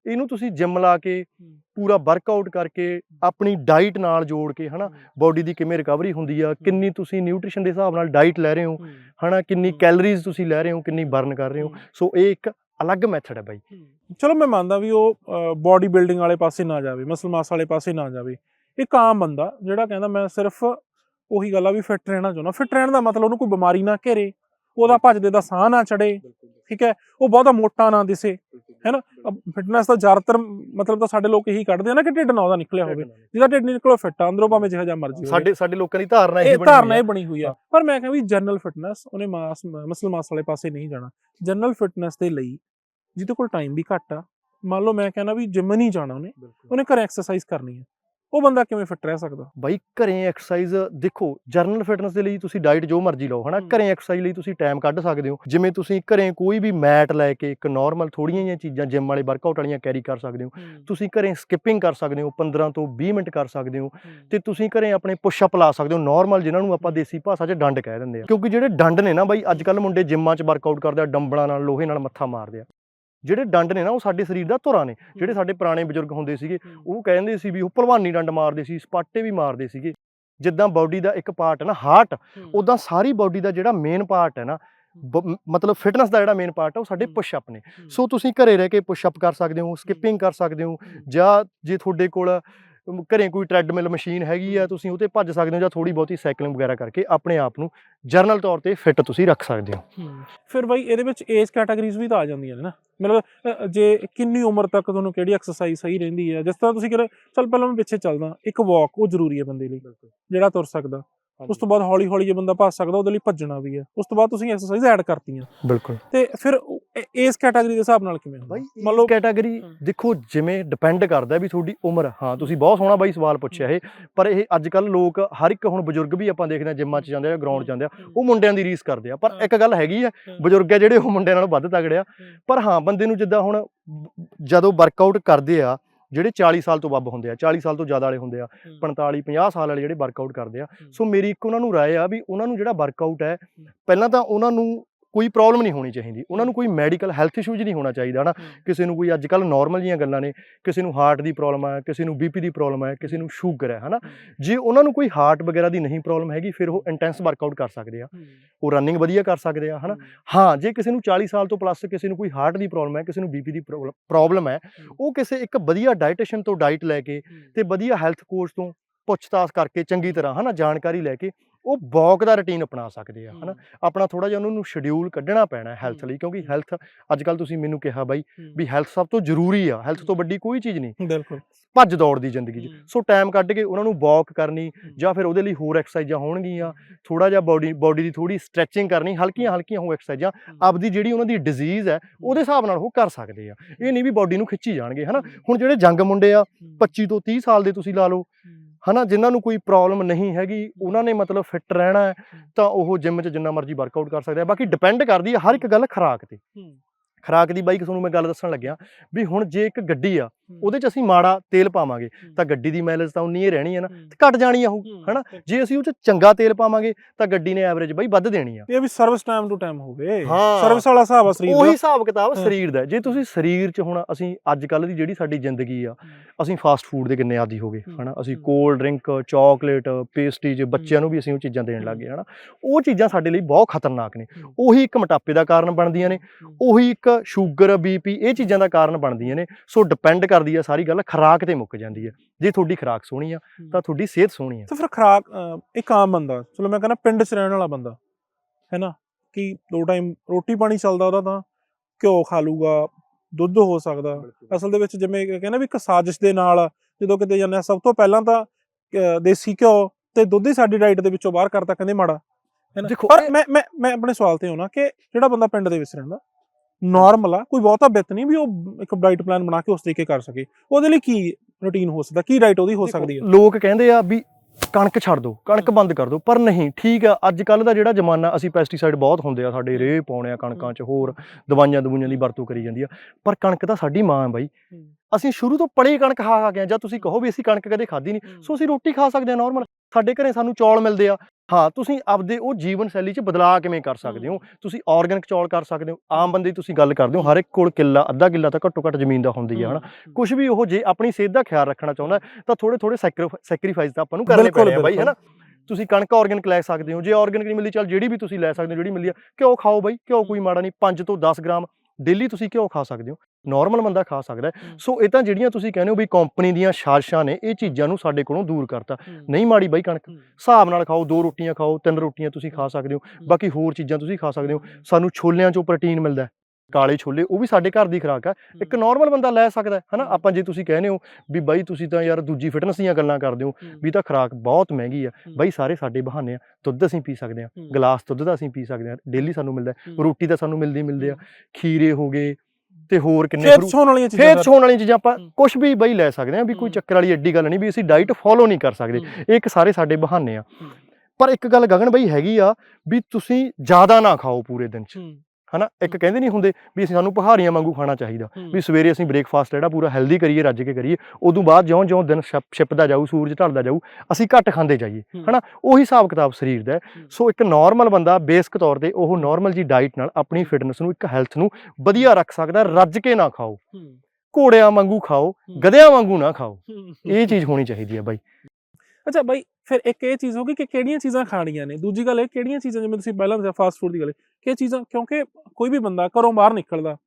ਇਹਨੂੰ ਤੁਸੀਂ ਜਿਮ ਲਾ ਕੇ ਪੂਰਾ ਵਰਕਆਊਟ ਕਰਕੇ ਆਪਣੀ ਡਾਈਟ ਨਾਲ ਜੋੜ ਕੇ ਹਨਾ ਬਾਡੀ ਦੀ ਕਿਵੇਂ ਰਿਕਵਰੀ ਹੁੰਦੀ ਆ ਕਿੰਨੀ ਤੁਸੀਂ ਨਿਊਟ੍ਰੀਸ਼ਨ ਦੇ ਹਿਸਾਬ ਨਾਲ ਡਾਈਟ ਲੈ ਰਹੇ ਹੋ ਹਨਾ ਕਿੰਨੀ। ਕੈਲਰੀਜ਼ ਤੁਸੀਂ ਲੈ ਰਹੇ ਹੋ ਕਿੰਨੀ ਬਰਨ ਕਰ ਰਹੇ ਹੋ। ਸੋ ਇਹ ਇੱਕ ਅਲੱਗ ਮੈਥਡ ਹੈ ਬਾਈ। ਚਲੋ ਮੈਂ ਮੰਨਦਾ ਵੀ ਉਹ ਬਾਡੀ ਬਿਲਡਿੰਗ ਵਾਲੇ ਪਾਸੇ ਨਾ ਜਾਵੇ ਮਸਲ ਮਾਸ ਵਾਲੇ ਪਾਸੇ ਨਾ ਜਾਵੇ। ਇੱਕ ਆਮ ਬੰਦਾ ਜਿਹੜਾ ਕਹਿੰਦਾ ਮੈਂ ਸਿਰਫ ਉਹੀ ਗੱਲ ਆ ਵੀ ਫਿੱਟ ਰਹਿਣਾ ਚਾਹੁੰਦਾ। ਫਿੱਟ ਰਹਿਣ ਦਾ ਮਤਲਬ ਉਹਨੂੰ ਕੋਈ ਬਿਮਾਰੀ ਨਾ ਘੇਰੇ ਉਹਦਾ ਭੱਜਦੇ ਦਾ ਸਾਹ ਨਾ ਚੜੇ ਠੀਕ ਹੈ? ਉਹ ਬਹੁਤਾ ਮੋਟਾ ਨਾ ਦਿਸੇ। ਹੈਨਾ? ਫਿਟਨੈਸ ਦਾ ਜ਼ਿਆਦਾਤਰ ਮਤਲਬ ਤਾਂ ਸਾਡੇ ਲੋਕ ਇਹੀ ਕੱਢਦੇ ਆ ਨਾ ਕਿ ਢਿੱਡ ਨਾ ਉਹਦਾ ਨਿਕਲਿਆ ਹੋਵੇ। ਜਿਹਦਾ ਢਿੱਡ ਨਹੀਂ ਨਿਕਲਿਆ ਫਿੱਟ ਆ ਅੰਦਰੋਂ ਭਾਵੇਂ ਜਿਹੜਾ ਜਿਹਾ ਮਰਜ਼ੀ ਹੋਵੇ। ਸਾਡੇ ਸਾਡੇ ਲੋਕਾਂ ਦੀ ਧਾਰਨਾ ਇਹੀ ਬਣੀ ਧਾਰਨਾ ਇਹ ਬਣੀ ਹੋਈ ਆ। ਪਰ ਮੈਂ ਕਹਿੰਦਾ ਵੀ ਜਨਰਲ ਫਿਟਨੈਸ ਉਹਨੇ ਮਾਸ ਮਸਲ ਮਾਸ ਵਾਲੇ ਪਾਸੇ ਨਹੀਂ ਜਾਣਾ। ਜਨਰਲ ਫਿਟਨੈਸ ਦੇ ਲਈ ਜਿਹਦੇ ਕੋਲ ਟਾਈਮ ਵੀ ਘੱਟ ਆ। ਮੰਨ ਲਓ ਮੈਂ ਕਹਿੰਦਾ ਵੀ ਜਿਮ ਨਹੀਂ ਜਾਣਾ ਉਹਨੇ। ਉਹਨੇ ਘਰੇ ਐਕਸਰਸਾਈਜ਼ ਕਰਨੀ ਹੈ ਉਹ ਬੰਦਾ ਕਿਵੇਂ ਫਿੱਟ ਰਹਿ ਸਕਦਾ? ਬਾਈ ਘਰੇ ਐਕਸਰਸਾਈਜ਼ ਦੇਖੋ ਜਰਨਲ ਫਿਟਨੈਸ ਦੇ ਲਈ ਤੁਸੀਂ ਡਾਈਟ ਜੋ ਮਰਜ਼ੀ ਲਓ ਹਨਾ। ਘਰੇ ਐਕਸਰਸਾਈਜ਼ ਲਈ ਤੁਸੀਂ ਟਾਈਮ ਕੱਢ ਸਕਦੇ ਹੋ। ਜਿਵੇਂ ਤੁਸੀਂ ਘਰੇ ਕੋਈ ਵੀ ਮੈਟ ਲੈ ਕੇ ਇੱਕ ਨਾਰਮਲ ਥੋੜੀਆਂ ਜਿਹੀਆਂ ਚੀਜ਼ਾਂ ਜਿਮ ਵਾਲੇ ਵਰਕਆਊਟ ਵਾਲੀਆਂ ਕੈਰੀ ਕਰ ਸਕਦੇ ਹੋ। ਤੁਸੀਂ ਘਰੇ ਸਕਿਪਿੰਗ ਕਰ ਸਕਦੇ ਹੋ 15 ਤੋਂ 20 ਮਿੰਟ ਕਰ ਸਕਦੇ ਹੋ। ਤੇ ਤੁਸੀਂ ਘਰੇ ਆਪਣੇ ਪੁਸ਼ ਅਪ ਲਾ ਸਕਦੇ ਹੋ ਨਾਰਮਲ ਜਿਨ੍ਹਾਂ ਨੂੰ ਆਪਾਂ ਦੇਸੀ ਭਾਸ਼ਾ 'ਚ ਡੰਡ ਕਹਿ ਦਿੰਦੇ ਆ। ਕਿਉਂਕਿ ਜਿਹੜੇ ਡੰਡ ਨੇ ਨਾ ਬਾਈ ਅੱਜ ਕੱਲ ਮੁੰਡੇ ਜਿੰਮਾਂ 'ਚ ਵਰਕਆਊਟ ਕਰਦੇ ਆ ਡੰਬਲਾਂ ਨਾਲ ਲੋਹੇ ਨਾਲ ਮੱਥਾ ਮਾਰਦੇ ਆ। ਜਿਹੜੇ ਡੰਡ ਨੇ ਨਾ ਉਹ ਸਾਡੇ ਸਰੀਰ ਦਾ ਧੁਰਾ ਨੇ। ਜਿਹੜੇ ਸਾਡੇ ਪੁਰਾਣੇ ਬਜ਼ੁਰਗ ਹੁੰਦੇ ਸੀਗੇ ਉਹ ਕਹਿੰਦੇ ਸੀ ਵੀ ਉਹ ਭਲਵਾਨੀ ਡੰਡ ਮਾਰਦੇ ਸੀ ਸਪਾਟੇ ਵੀ ਮਾਰਦੇ ਸੀਗੇ। ਜਿੱਦਾਂ ਬਾਡੀ ਦਾ ਇੱਕ ਪਾਰਟ ਹੈ ਨਾ ਹਾਰਟ ਉਦਾਂ ਸਾਰੀ ਬਾਡੀ ਦਾ ਜਿਹੜਾ ਮੇਨ ਪਾਰਟ ਹੈ ਨਾ ਮਤਲਬ ਫਿਟਨੈਸ ਦਾ ਜਿਹੜਾ ਮੇਨ ਪਾਰਟ ਹੈ ਉਹ ਸਾਡੇ ਹਮ। ਪੁਸ਼ ਅਪ ਨੇ ਸੋ ਤੁਸੀਂ ਘਰੇ ਰਹਿ ਕੇ ਪੁਸ਼ ਅਪ ਕਰ ਸਕਦੇ ਹੋ ਸਕਿਪਿੰਗ ਕਰ ਸਕਦੇ ਹੋ। ਜਾਂ ਜੇ ਤੁਹਾਡੇ ਕੋਲ ਘਰੇ ਕੋਈ ਟ੍ਰੈਡਮਿਲ ਮਸ਼ੀਨ ਹੈਗੀ ਆ, ਤੁਸੀਂ ਉਹ ਤੇ ਭੱਜ ਸਕਦੇ ਹੋ ਜਾਂ ਥੋੜੀ ਬਹੁਤੀ ਸਾਈਕਲਿੰਗ ਵਗੈਰਾ ਕਰਕੇ ਆਪਣੇ ਆਪ ਨੂੰ ਜਰਨਲ ਤੌਰ ਤੇ ਫਿੱਟ ਤੁਸੀਂ ਰੱਖ ਸਕਦੇ ਹੋ। ਫਿਰ ਬਾਈ ਇਹਦੇ ਵਿੱਚ ਏਜ ਕੈਟਾਗਰੀਜ਼ ਵੀ ਤਾਂ ਆ ਜਾਂਦੀਆਂ ਨੇ ਨਾ। ਮਤਲਬ ਜੇ ਕਿੰਨੀ ਉਮਰ ਤੱਕ ਤੁਹਾਨੂੰ ਕਿਹੜੀ ਐਕਸਰਸਾਈਜ਼ ਸਹੀ ਰਹਿੰਦੀ ਹੈ, ਜਿਸ ਤਰ੍ਹਾਂ ਤੁਸੀਂ ਕਹਿੰਦੇ ਚੱਲ ਪਹਿਲਾਂ ਮੈਂ ਪਿੱਛੇ ਚੱਲਦਾ, ਇੱਕ ਵਾਕ ਉਹ ਜ਼ਰੂਰੀ ਹੈ ਬੰਦੇ ਲਈ, ਜਿਹੜਾ ਤੁਰ ਸਕਦਾ। ਉਸ ਤੋਂ ਬਾਅਦ ਹੌਲੀ ਹੌਲੀ ਜੇ ਬੰਦਾ ਭੱਜ ਸਕਦਾ ਉਹਦੇ ਲਈ ਭੱਜਣਾ ਵੀ ਹੈ। ਉਸ ਤੋਂ ਬਾਅਦ ਤੁਸੀਂ ਐਕਸਰਸਾਈਜ਼ ਐਡ ਕਰਤੀਆਂ। ਬਿਲਕੁਲ। ਤੇ ਫਿਰ ਇਸ ਕੈਟਾਗਰੀ ਦੇ ਹਿਸਾਬ ਨਾਲ ਕਿਵੇਂ ਹੁੰਦਾ? ਬਾਈ ਮੰਨ ਲਓ ਕੈਟਾਗਰੀ। ਦੇਖੋ ਜਿਵੇਂ ਡਿਪੈਂਡ ਕਰਦਾ ਵੀ ਤੁਹਾਡੀ ਉਮਰ ਹਾਂ ਤੁਸੀਂ ਬਹੁਤ ਸੋਹਣਾ ਬਾਈ ਸਵਾਲ ਪੁੱਛਿਆ ਇਹ ਪਰ ਇਹ ਅੱਜ ਕੱਲ ਲੋਕ ਹਰ ਇੱਕ ਹੁਣ ਬਜ਼ੁਰਗ ਵੀ ਆਪਾਂ ਦੇਖਦੇ ਹਾਂ ਜਿੰਮਾਂ 'ਚ ਜਾਂਦੇ ਆ ਗਰਾਊਂਡ 'ਚ ਜਾਂਦੇ ਆ ਉਹ ਮੁੰਡਿਆਂ ਦੀ ਰੀਸ ਕਰਦੇ ਆ। ਪਰ। ਇੱਕ ਗੱਲ ਹੈਗੀ ਆ ਹਾਂ। ਬਜ਼ੁਰਗ ਆ ਜਿਹੜੇ ਉਹ ਮੁੰਡਿਆਂ ਨਾਲੋਂ ਵੱਧ ਤਗੜੇ ਆ। ਪਰ ਹਾਂ ਬੰਦੇ ਨੂੰ ਜਿੱਦਾਂ ਹੁਣ ਜਦੋਂ ਵਰਕਆਊਟ ਕਰਦੇ ਆ ਜਿਹੜੇ 40 ਸਾਲ ਤੋਂ ਵੱਧ ਹੁੰਦੇ ਆ 40 ਸਾਲ ਤੋਂ ਜ਼ਿਆਦਾ ਵਾਲੇ ਹੁੰਦੇ ਆ 45 50 ਸਾਲ ਵਾਲੇ ਜਿਹੜੇ ਵਰਕਆਊਟ ਕਰਦੇ ਆ। ਸੋ ਮੇਰੀ ਇੱਕ ਉਹਨਾਂ ਨੂੰ ਰਾਏ ਆ ਵੀ ਉਹਨਾਂ ਨੂੰ ਜਿਹੜਾ ਵਰਕਆਊਟ ਹੈ। ਪਹਿਲਾਂ ਤਾਂ ਉਹਨਾਂ ਨੂੰ ਕੋਈ ਪ੍ਰੋਬਲਮ ਨਹੀਂ ਹੋਣੀ ਚਾਹੀਦੀ। ਉਹਨਾਂ ਨੂੰ ਕੋਈ ਮੈਡੀਕਲ ਹੈਲਥ ਇਸ਼ੂਜ਼ ਨਹੀਂ ਹੋਣਾ ਚਾਹੀਦਾ ਹਨਾ? ਕਿਸੇ ਨੂੰ ਕੋਈ ਅੱਜ ਕੱਲ ਨਾਰਮਲ ਜੀਆਂ ਗੱਲਾਂ ਨੇ ਕਿਸੇ ਨੂੰ ਹਾਰਟ ਦੀ ਪ੍ਰੋਬਲਮ ਹੈ ਕਿਸੇ ਨੂੰ ਬੀਪੀ ਦੀ ਪ੍ਰੋਬਲਮ ਹੈ ਕਿਸੇ ਨੂੰ ਸ਼ੂਗਰ ਹੈ ਹਨਾ? ਜੇ ਉਹਨਾਂ ਨੂੰ ਕੋਈ ਹਾਰਟ ਵਗੈਰਾ ਦੀ ਨਹੀਂ ਪ੍ਰੋਬਲਮ ਹੈਗੀ ਫਿਰ ਉਹ ਇੰਟੈਂਸ ਵਰਕਆਊਟ ਕਰ ਸਕਦੇ ਆ। ਉਹ ਰਨਿੰਗ ਵਧੀਆ ਕਰ ਸਕਦੇ ਆ ਹਨਾ? ਹਾਂ। ਜੇ ਕਿਸੇ ਨੂੰ 40 ਸਾਲ ਤੋਂ ਪਲੱਸ ਕਿਸੇ ਨੂੰ ਕੋਈ ਹਾਰਟ ਦੀ ਪ੍ਰੋਬਲਮ ਹੈ ਕਿਸੇ ਨੂੰ ਬੀਪੀ ਦੀ ਪ੍ਰੋਬਲਮ ਹੈ। ਉਹ ਕਿਸੇ ਇੱਕ ਵਧੀਆ ਡਾਈਟੀਸ਼ੀਅਨ ਤੋਂ ਡਾਈਟ ਲੈ ਕੇ ਤੇ ਵਧੀਆ ਹੈਲਥ ਕੋਚ ਤੋਂ ਪੁੱਛਤਾਛ ਕਰਕੇ ਚੰਗੀ ਤਰ੍ਹਾਂ ਹਨਾ? ਜਾਣਕਾਰੀ ਲੈ ਕੇ ਉਹ ਵਾਕ ਦਾ ਰੁਟੀਨ ਅਪਣਾ ਸਕਦੇ ਆ ਹਨਾ? ਆਪਣਾ ਥੋੜਾ ਜਿਹਾ ਉਹਨਾਂ ਨੂੰ ਸ਼ਡਿਊਲ ਕੱਢਣਾ ਪੈਣਾ ਹੈਲਥ। ਲਈ ਕਿਉਂਕਿ ਹੈਲਥ ਅੱਜ ਕੱਲ ਤੁਸੀਂ ਮੈਨੂੰ ਕਿਹਾ ਬਾਈ ਵੀ ਹੈਲਥ ਸਭ ਤੋਂ ਜ਼ਰੂਰੀ ਆ ਹੈਲਥ ਤੋਂ ਵੱਡੀ ਕੋਈ ਚੀਜ਼ ਨਹੀਂ। ਬਿਲਕੁਲ। ਭੱਜ ਦੌੜ ਦੀ ਜ਼ਿੰਦਗੀ 'ਚ। ਸੋ ਟਾਈਮ ਕੱਢ ਕੇ ਉਹਨਾਂ ਨੂੰ ਵਾਕ ਕਰਨੀ ਜਾਂ ਫਿਰ ਉਹਦੇ ਲਈ ਹੋਰ ਐਕਸਰਸਾਈਜ਼ਾਂ ਹੋਣਗੀਆਂ ਥੋੜਾ ਜਿਹਾ ਬਾਡੀ ਬਾਡੀ ਦੀ ਥੋੜੀ ਸਟ੍ਰੈਚਿੰਗ ਕਰਨੀ ਹਲਕੀਆਂ ਹਲਕੀਆਂ ਹੋ। ਐਕਸਰਸਾਈਜ਼ਾਂ ਆਪਦੀ ਜਿਹੜੀ ਉਹਨਾਂ ਦੀ ਡਿਜ਼ੀਜ਼ ਹੈ ਉਹਦੇ ਹਿਸਾਬ ਨਾਲ ਉਹ ਕਰ ਸਕਦੇ ਆ। ਇਹ ਨਹੀਂ ਵੀ ਬਾਡੀ ਨੂੰ ਖਿੱਚੀ ਜਾਣਗੇ ਹਨਾ? ਹੁਣ ਜਿਹੜੇ ਜੰਗ ਮੁੰਡੇ ਆ 25 ਤੋਂ 30 ਸਾਲ ਦੇ ਤੁਸੀਂ ਲਾ ਲਓ। ਹਨਾ ਜਿਨ੍ਹਾਂ ਨੂੰ ਕੋਈ ਪ੍ਰੋਬਲਮ ਨਹੀਂ ਹੈਗੀ ਉਹਨਾਂ ਨੇ ਮਤਲਬ ਫਿੱਟ ਰਹਿਣਾ ਹੈ ਤਾਂ ਉਹ ਜਿਮ 'ਚ ਜਿੰਨਾ ਮਰਜ਼ੀ ਵਰਕਆਊਟ ਕਰ ਸਕਦੇ ਆ। ਬਾਕੀ ਡਿਪੈਂਡ ਕਰਦੀ ਹੈ ਹਰ ਇੱਕ ਗੱਲ ਖੁਰਾਕ ਤੇ। ਖੁਰਾਕ ਦੀ ਬਾਈ ਤੁਹਾਨੂੰ ਮੈਂ ਗੱਲ ਦੱਸਣ ਲੱਗਿਆ ਵੀ ਹੁਣ ਜੇ ਇੱਕ ਗੱਡੀ ਆ ਉਹਦੇ 'ਚ ਅਸੀਂ ਮਾੜਾ ਤੇਲ ਪਾਵਾਂਗੇ। ਤਾਂ ਗੱਡੀ ਦੀ ਮਾਈਲੇਜ ਤਾਂ ਉਨੀ ਹੀ ਰਹਿਣੀ ਹੈ ਨਾ ਤੇ ਘਟ ਜਾਣੀ ਆ ਉਹ ਹਨਾ? ਜੇ ਅਸੀਂ ਉਹ 'ਚ ਚੰਗਾ ਤੇਲ ਪਾਵਾਂਗੇ ਤਾਂ ਗੱਡੀ ਨੇ ਐਵਰੇਜ ਬਈ ਵੱਧ ਦੇਣੀ ਆ। ਇਹ ਵੀ ਸਰਵਿਸ ਟਾਈਮ ਟੂ ਟਾਈਮ ਹੋਵੇ। ਹਾਂ। ਸਰਵਿਸ ਵਾਲਾ ਹਿਸਾਬ ਆ ਸਰੀਰ ਉਹੀ ਦਾ ਹਿਸਾਬ ਕਿਤਾਬ। ਸਰੀਰ ਦਾ। ਜੇ ਤੁਸੀਂ ਸਰੀਰ 'ਚ ਹੁਣ ਅਸੀਂ ਅੱਜ ਕੱਲ ਦੀ ਜਿਹੜੀ ਸਾਡੀ ਜ਼ਿੰਦਗੀ ਆ ਅਸੀਂ ਫਾਸਟ ਫੂਡ ਦੇ ਕਿੰਨੇ ਆਦੀ ਹੋ ਗਏ ਹਨਾ? ਅਸੀਂ। ਕੋਲਡ ਡਰਿੰਕ ਚਾਕਲੇਟ ਪੇਸਟਰੀਜ਼ ਬੱਚਿਆਂ ਨੂੰ ਵੀ ਅਸੀਂ ਉਹ ਚੀਜ਼ਾਂ ਦੇਣ ਲੱਗ ਗਏ ਹਨਾ? ਉਹ ਚੀਜ਼ਾਂ ਸਾਡੇ ਲਈ ਬਹੁਤ ਖਤਰਨਾਕ ਨੇ। ਉਹੀ ਇੱਕ ਮੋਟਾਪੇ ਦਾ ਕਾਰਨ ਬਣਦੀਆਂ ਨੇ। ਉਹੀ ਇੱਕ ਸ਼ੂਗਰ ਬੀਪੀ ਇਹ ਚੀਜ਼ਾਂ ਦਾ ਕਾਰਨ ਬਣਦੀਆਂ ਨੇ। ਸੋ ਡਿਪੈਂਡ ਕਰਦੀ ਆ ਸਾਰੀ ਗੱਲ ਖੁਰਾਕ ਤੇ ਮੁੱਕ ਜਾਂਦੀ ਹੈ ਜੇ ਤੁਹਾਡੀ ਖੁਰਾਕ ਸੋਹਣੀ ਆ ਤਾਂ ਤੁਹਾਡੀ ਸਿਹਤ ਸੋਹਣੀ ਆ। ਤੇ ਫਿਰ ਖਰਾਕ ਇੱਕ ਆਮ ਬੰਦਾ ਚਲੋ ਮੈਂ ਕਹਿੰਦਾ ਪਿੰਡ 'ਚ ਰਹਿਣ ਵਾਲਾ ਬੰਦਾ ਹੈ ਨਾ? ਕਿ ਦੋ ਟਾਈਮ ਰੋਟੀ ਪਾਣੀ ਚੱਲਦਾ ਉਹਦਾ ਤਾਂ ਘਿਓ ਖਾ ਲੂਗਾ ਦੁੱਧ ਹੋ ਸਕਦਾ। ਅਸਲ ਦੇ ਵਿੱਚ ਜਿਵੇਂ ਕਹਿੰਦਾ ਵੀ ਇੱਕ ਸਾਜ਼ਿਸ਼ ਦੇ ਨਾਲ ਜਦੋਂ ਕਿਤੇ ਜਾਂਦੇ ਹਾਂ ਸਭ ਤੋਂ ਪਹਿਲਾਂ ਤਾਂ ਦੇਸੀ ਘਿਓ ਤੇ ਦੁੱਧ ਹੀ ਸਾਡੀ ਡਾਈਟ ਦੇ ਵਿੱਚੋਂ ਬਾਹਰ ਕਰਤਾ ਕਹਿੰਦੇ ਮਾੜਾ ਪਰ ਮੈਂ ਮੈਂ ਮੈਂ ਆਪਣੇ ਸਵਾਲ ਤੇ ਹੋਣਾ ਕਿ ਜਿਹੜਾ ਬੰਦਾ ਪਿੰਡ ਦੇ ਵਿੱਚ ਰਹਿੰਦਾ ਨਾਰਮਲ ਆ ਕੋਈ ਬਹੁਤਾ ਬਿੱਤ ਨਹੀਂ ਵੀ ਉਹ ਇੱਕ ਡਾਈਟ ਪਲਾਨ ਬਣਾ ਕੇ ਉਸ ਤਰੀਕੇ ਕਰ ਸਕੇ। ਉਹਦੇ ਲਈ ਕੀ ਰੁਟੀਨ ਹੋ ਸਕਦਾ ਕੀ ਡਾਈਟ ਉਹਦੀ ਹੋ ਸਕਦੀ ਹੈ ਲੋਕ ਕਹਿੰਦੇ ਆ ਵੀ ਕਣਕ ਛੱਡ ਦਿਓ ਕਣਕ ਬੰਦ ਕਰ ਦਿਓ ਪਰ ਨਹੀਂ ਠੀਕ ਆ ਅੱਜ ਕੱਲ ਦਾ ਜਿਹੜਾ ਜ਼ਮਾਨਾ ਅਸੀਂ ਪੈਸਟੀਸਾਈਡ ਬਹੁਤ ਹੁੰਦੇ ਆ ਸਾਡੇ ਰੇਹ ਪਾਉਣੇ ਆ ਕਣਕਾਂ 'ਚ ਹੋਰ ਦਵਾਈਆਂ ਦਵੂਈਆਂ ਦੀ ਵਰਤੋਂ ਕਰੀ ਜਾਂਦੀ ਆ ਪਰ ਕਣਕ ਤਾਂ ਸਾਡੀ ਮਾਂ ਹੈ ਬਾਈ। ਅਸੀਂ ਸ਼ੁਰੂ ਤੋਂ ਪੜੀ ਕਣਕ ਖਾ ਖਾ ਕੇ ਆ ਜਾਂ ਤੁਸੀਂ ਕਹੋ ਵੀ ਅਸੀਂ ਕਣਕ ਕਦੇ ਖਾਧੀ ਨਹੀਂ ਸੋ ਅਸੀਂ ਰੋਟੀ ਖਾ ਸਕਦੇ ਹਾਂ ਨਾਰਮਲ ਸਾਡੇ ਘਰੇ ਸਾਨੂੰ ਚੌਲ ਮਿਲਦੇ ਆ। ਹਾਂ ਤੁਸੀਂ ਆਪਦੇ ਉਹ ਜੀਵਨ ਸ਼ੈਲੀ 'ਚ ਬਦਲਾਅ ਕਿਵੇਂ ਕਰ ਸਕਦੇ ਹੋ? ਤੁਸੀਂ ਆਰਗੈਨਿਕ ਚੌਲ ਕਰ ਸਕਦੇ ਹੋ। ਆਮ ਬੰਦੇ ਦੀ ਤੁਸੀਂ ਗੱਲ ਕਰਦੇ ਹੋ ਹਰ ਇੱਕ ਕੋਲ ਕਿੱਲਾ ਅੱਧਾ ਕਿੱਲਾ ਤਾਂ ਘੱਟੋ ਘੱਟ ਜ਼ਮੀਨ ਦਾ ਹੁੰਦੀ ਆ ਹਨਾ? ਕੁਝ ਵੀ ਉਹ ਜੇ ਆਪਣੀ ਸਿਹਤ ਦਾ ਖਿਆਲ ਰੱਖਣਾ ਚਾਹੁੰਦਾ ਹੈ, ਤਾਂ ਥੋੜੇ ਥੋੜੇ ਸੈਕਰੀਫਾਈਸ ਤਾਂ ਆਪਾਂ ਨੂੰ ਕਰਨੇ ਪੈਣੇ ਆ ਬਾਈ। ਹੈਨਾ? ਤੁਸੀਂ ਕਣਕ ਆਰਗੈਨਿਕ ਲੈ ਸਕਦੇ ਹੋ ਜੇ ਆਰਗੈਨਿਕ ਨਹੀਂ ਮਿਲਦੀ ਚੱਲ ਜਿਹੜੀ ਵੀ ਤੁਸੀਂ ਲੈ ਸਕਦੇ ਹੋ ਜਿਹੜੀ ਮਿਲਦੀ ਆ ਘਿਓ ਖਾਓ ਬਾਈ ਘਿਓ ਕੋਈ ਮਾੜਾ ਨਹੀਂ 5 ਤੋਂ 10 ਗ੍ਰਾਮ ਡੇਲੀ ਤੁਸੀਂ ਘਿਓ ਖਾ ਸਕਦੇ ਹੋ। ਨਾਰਮਲ ਬੰਦਾ ਖਾ ਸਕਦਾ। ਸੋ ਇਹ ਤਾਂ ਜਿਹੜੀਆਂ ਤੁਸੀਂ ਕਹਿੰਦੇ ਹੋ ਵੀ ਕੰਪਨੀ ਦੀਆਂ ਸਾਜ਼ਿਸ਼ਾਂ ਨੇ ਇਹ ਚੀਜ਼ਾਂ ਨੂੰ ਸਾਡੇ ਕੋਲੋਂ ਦੂਰ ਕਰਤਾ। ਨਹੀਂ ਮਾੜੀ ਬਾਈ ਕਣਕ ਹਿਸਾਬ ਨਾਲ ਖਾਓ ਦੋ ਰੋਟੀਆਂ ਖਾਓ ਤਿੰਨ ਰੋਟੀਆਂ ਤੁਸੀਂ ਖਾ ਸਕਦੇ ਹੋ ਬਾਕੀ ਹੋਰ ਚੀਜ਼ਾਂ ਤੁਸੀਂ ਖਾ ਸਕਦੇ ਹੋ। ਸਾਨੂੰ ਛੋਲਿਆਂ ਚੋਂ ਪ੍ਰੋਟੀਨ ਮਿਲਦਾ ਕਾਲੇ ਛੋਲੇ ਉਹ ਵੀ ਸਾਡੇ ਘਰ ਦੀ ਖੁਰਾਕ ਹੈ। ਇੱਕ ਨਾਰਮਲ ਬੰਦਾ ਲੈ ਸਕਦਾ ਹੈ ਹਨਾ? ਆਪਾਂ ਜੇ ਤੁਸੀਂ ਕਹਿੰਦੇ ਹੋ ਵੀ ਬਾਈ ਤੁਸੀਂ ਤਾਂ ਯਾਰ ਦੂਜੀ ਫਿਟਨੈਸ ਦੀਆਂ ਗੱਲਾਂ ਕਰਦੇ ਹੋ ਵੀ ਤਾਂ ਖੁਰਾਕ ਬਹੁਤ ਮਹਿੰਗੀ ਆ। ਬਾਈ ਸਾਰੇ ਸਾਡੇ ਬਹਾਨੇ ਆ ਦੁੱਧ ਅਸੀਂ ਪੀ ਸਕਦੇ ਹਾਂ ਗਲਾਸ ਦੁੱਧ ਦਾ ਅਸੀਂ ਪੀ ਸਕਦੇ ਹਾਂ ਡੇਲੀ ਸਾਨੂੰ ਮਿਲਦਾ ਰੋਟੀ ਤਾਂ ਸਾਨੂੰ ਮਿਲਦੀ ਮਿਲਦੇ ਆ। ਖੀਰੇ ਹੋ ਗਏ ਤੇ ਹੋਰ ਕਿੰਨੇ ਫੇਰ ਸੌਣ ਵਾਲੀਆਂ ਚੀਜ਼ਾਂ ਫੇਰ ਸਰ। ਛੋਣ ਵਾਲੀਆਂ ਚੀਜ਼ਾਂ ਆਪਾਂ। ਕੁਝ ਵੀ ਬਈ ਲੈ ਸਕਦੇ ਹਾਂ ਵੀ ਕੋਈ। ਚੱਕਰ ਵਾਲੀ ਐਡੀ ਗੱਲ ਨਹੀਂ ਵੀ ਅਸੀਂ ਡਾਈਟ ਫੋਲੋ ਨਹੀਂ ਕਰ ਸਕਦੇ ਇਹ ਇੱਕ ਸਾਰੇ ਸਾਡੇ ਬਹਾਨੇ ਆ। ਪਰ ਇੱਕ ਗੱਲ ਗਗਨ ਬਈ ਹੈਗੀ ਆ ਵੀ ਤੁਸੀਂ ਜ਼ਿਆਦਾ ਨਾ ਖਾਓ ਪੂਰੇ ਦਿਨ 'ਚ ਹਨਾ? ਇੱਕ ਕਹਿੰਦੇ ਨਹੀਂ ਹੁੰਦੇ ਵੀ ਅਸੀਂ ਸਾਨੂੰ ਪਹਾੜੀਆਂ ਵਾਂਗੂ ਖਾਣਾ ਚਾਹੀਦਾ ਵੀ ਸਵੇਰੇ ਅਸੀਂ ਬ੍ਰੇਕਫਾਸਟ ਜਿਹੜਾ ਪੂਰਾ ਹੈਲਦੀ ਕਰੀਏ ਰੱਜ ਕੇ ਕਰੀਏ ਉਦੋਂ ਬਾਅਦ ਜਿਉਂ-ਜਿਉਂ ਦਿਨ ਛਿਪ- ਛਿਪਦਾ ਜਾਊ ਸੂਰਜ ਢਲਦਾ ਜਾਊ ਅਸੀਂ ਘੱਟ ਖਾਂਦੇ ਜਾਈਏ ਹਨਾ? ਉਹੀ ਹਿਸਾਬ ਕਿਤਾਬ ਸਰੀਰ ਦਾ। ਸੋ ਇੱਕ ਨਾਰਮਲ ਬੰਦਾ ਬੇਸਿਕ ਤੌਰ ਤੇ ਉਹ ਨਾਰਮਲ ਜੀ ਡਾਈਟ ਨਾਲ ਆਪਣੀ ਫਿਟਨੈਸ ਨੂੰ ਇੱਕ ਹੈਲਥ ਨੂੰ ਵਧੀਆ ਰੱਖ ਸਕਦਾ ਰੱਜ ਕੇ ਨਾ ਖਾਓ। ਘੋੜਿਆਂ ਵਾਂਗੂ ਖਾਓ। ਗਧਿਆਂ ਵਾਂਗੂ ਨਾ ਖਾਓ। ਇਹ ਚੀਜ਼ ਹੋਣੀ ਚਾਹੀਦੀ ਹੈ ਬਾਈ। ਅੱਛਾ ਬਾਈ ਫਿਰ ਇੱਕ ਇਹ ਚੀਜ਼ ਹੋ ਗਈ ਕਿ ਕਿਹੜੀਆਂ ਚੀਜ਼ਾਂ ਖਾਣੀਆਂ ਨੇ? ਦੂਜੀ ਗੱਲ ਇਹ ਕਿਹੜੀਆਂ ਚੀਜ਼ਾਂ ਜਿਵੇਂ ਤੁਸੀਂ ਪਹਿਲਾਂ ਦੱਸਿਆ ਫਾਸਟ ਫੂਡ ਦੀ ਗੱਲ ਕਿ ਚੀਜ਼ਾਂ ਕਿਉਂਕਿ ਕੋਈ ਵੀ ਬੰਦਾ ਘਰੋਂ ਬਾਹਰ ਨਿਕਲਦਾ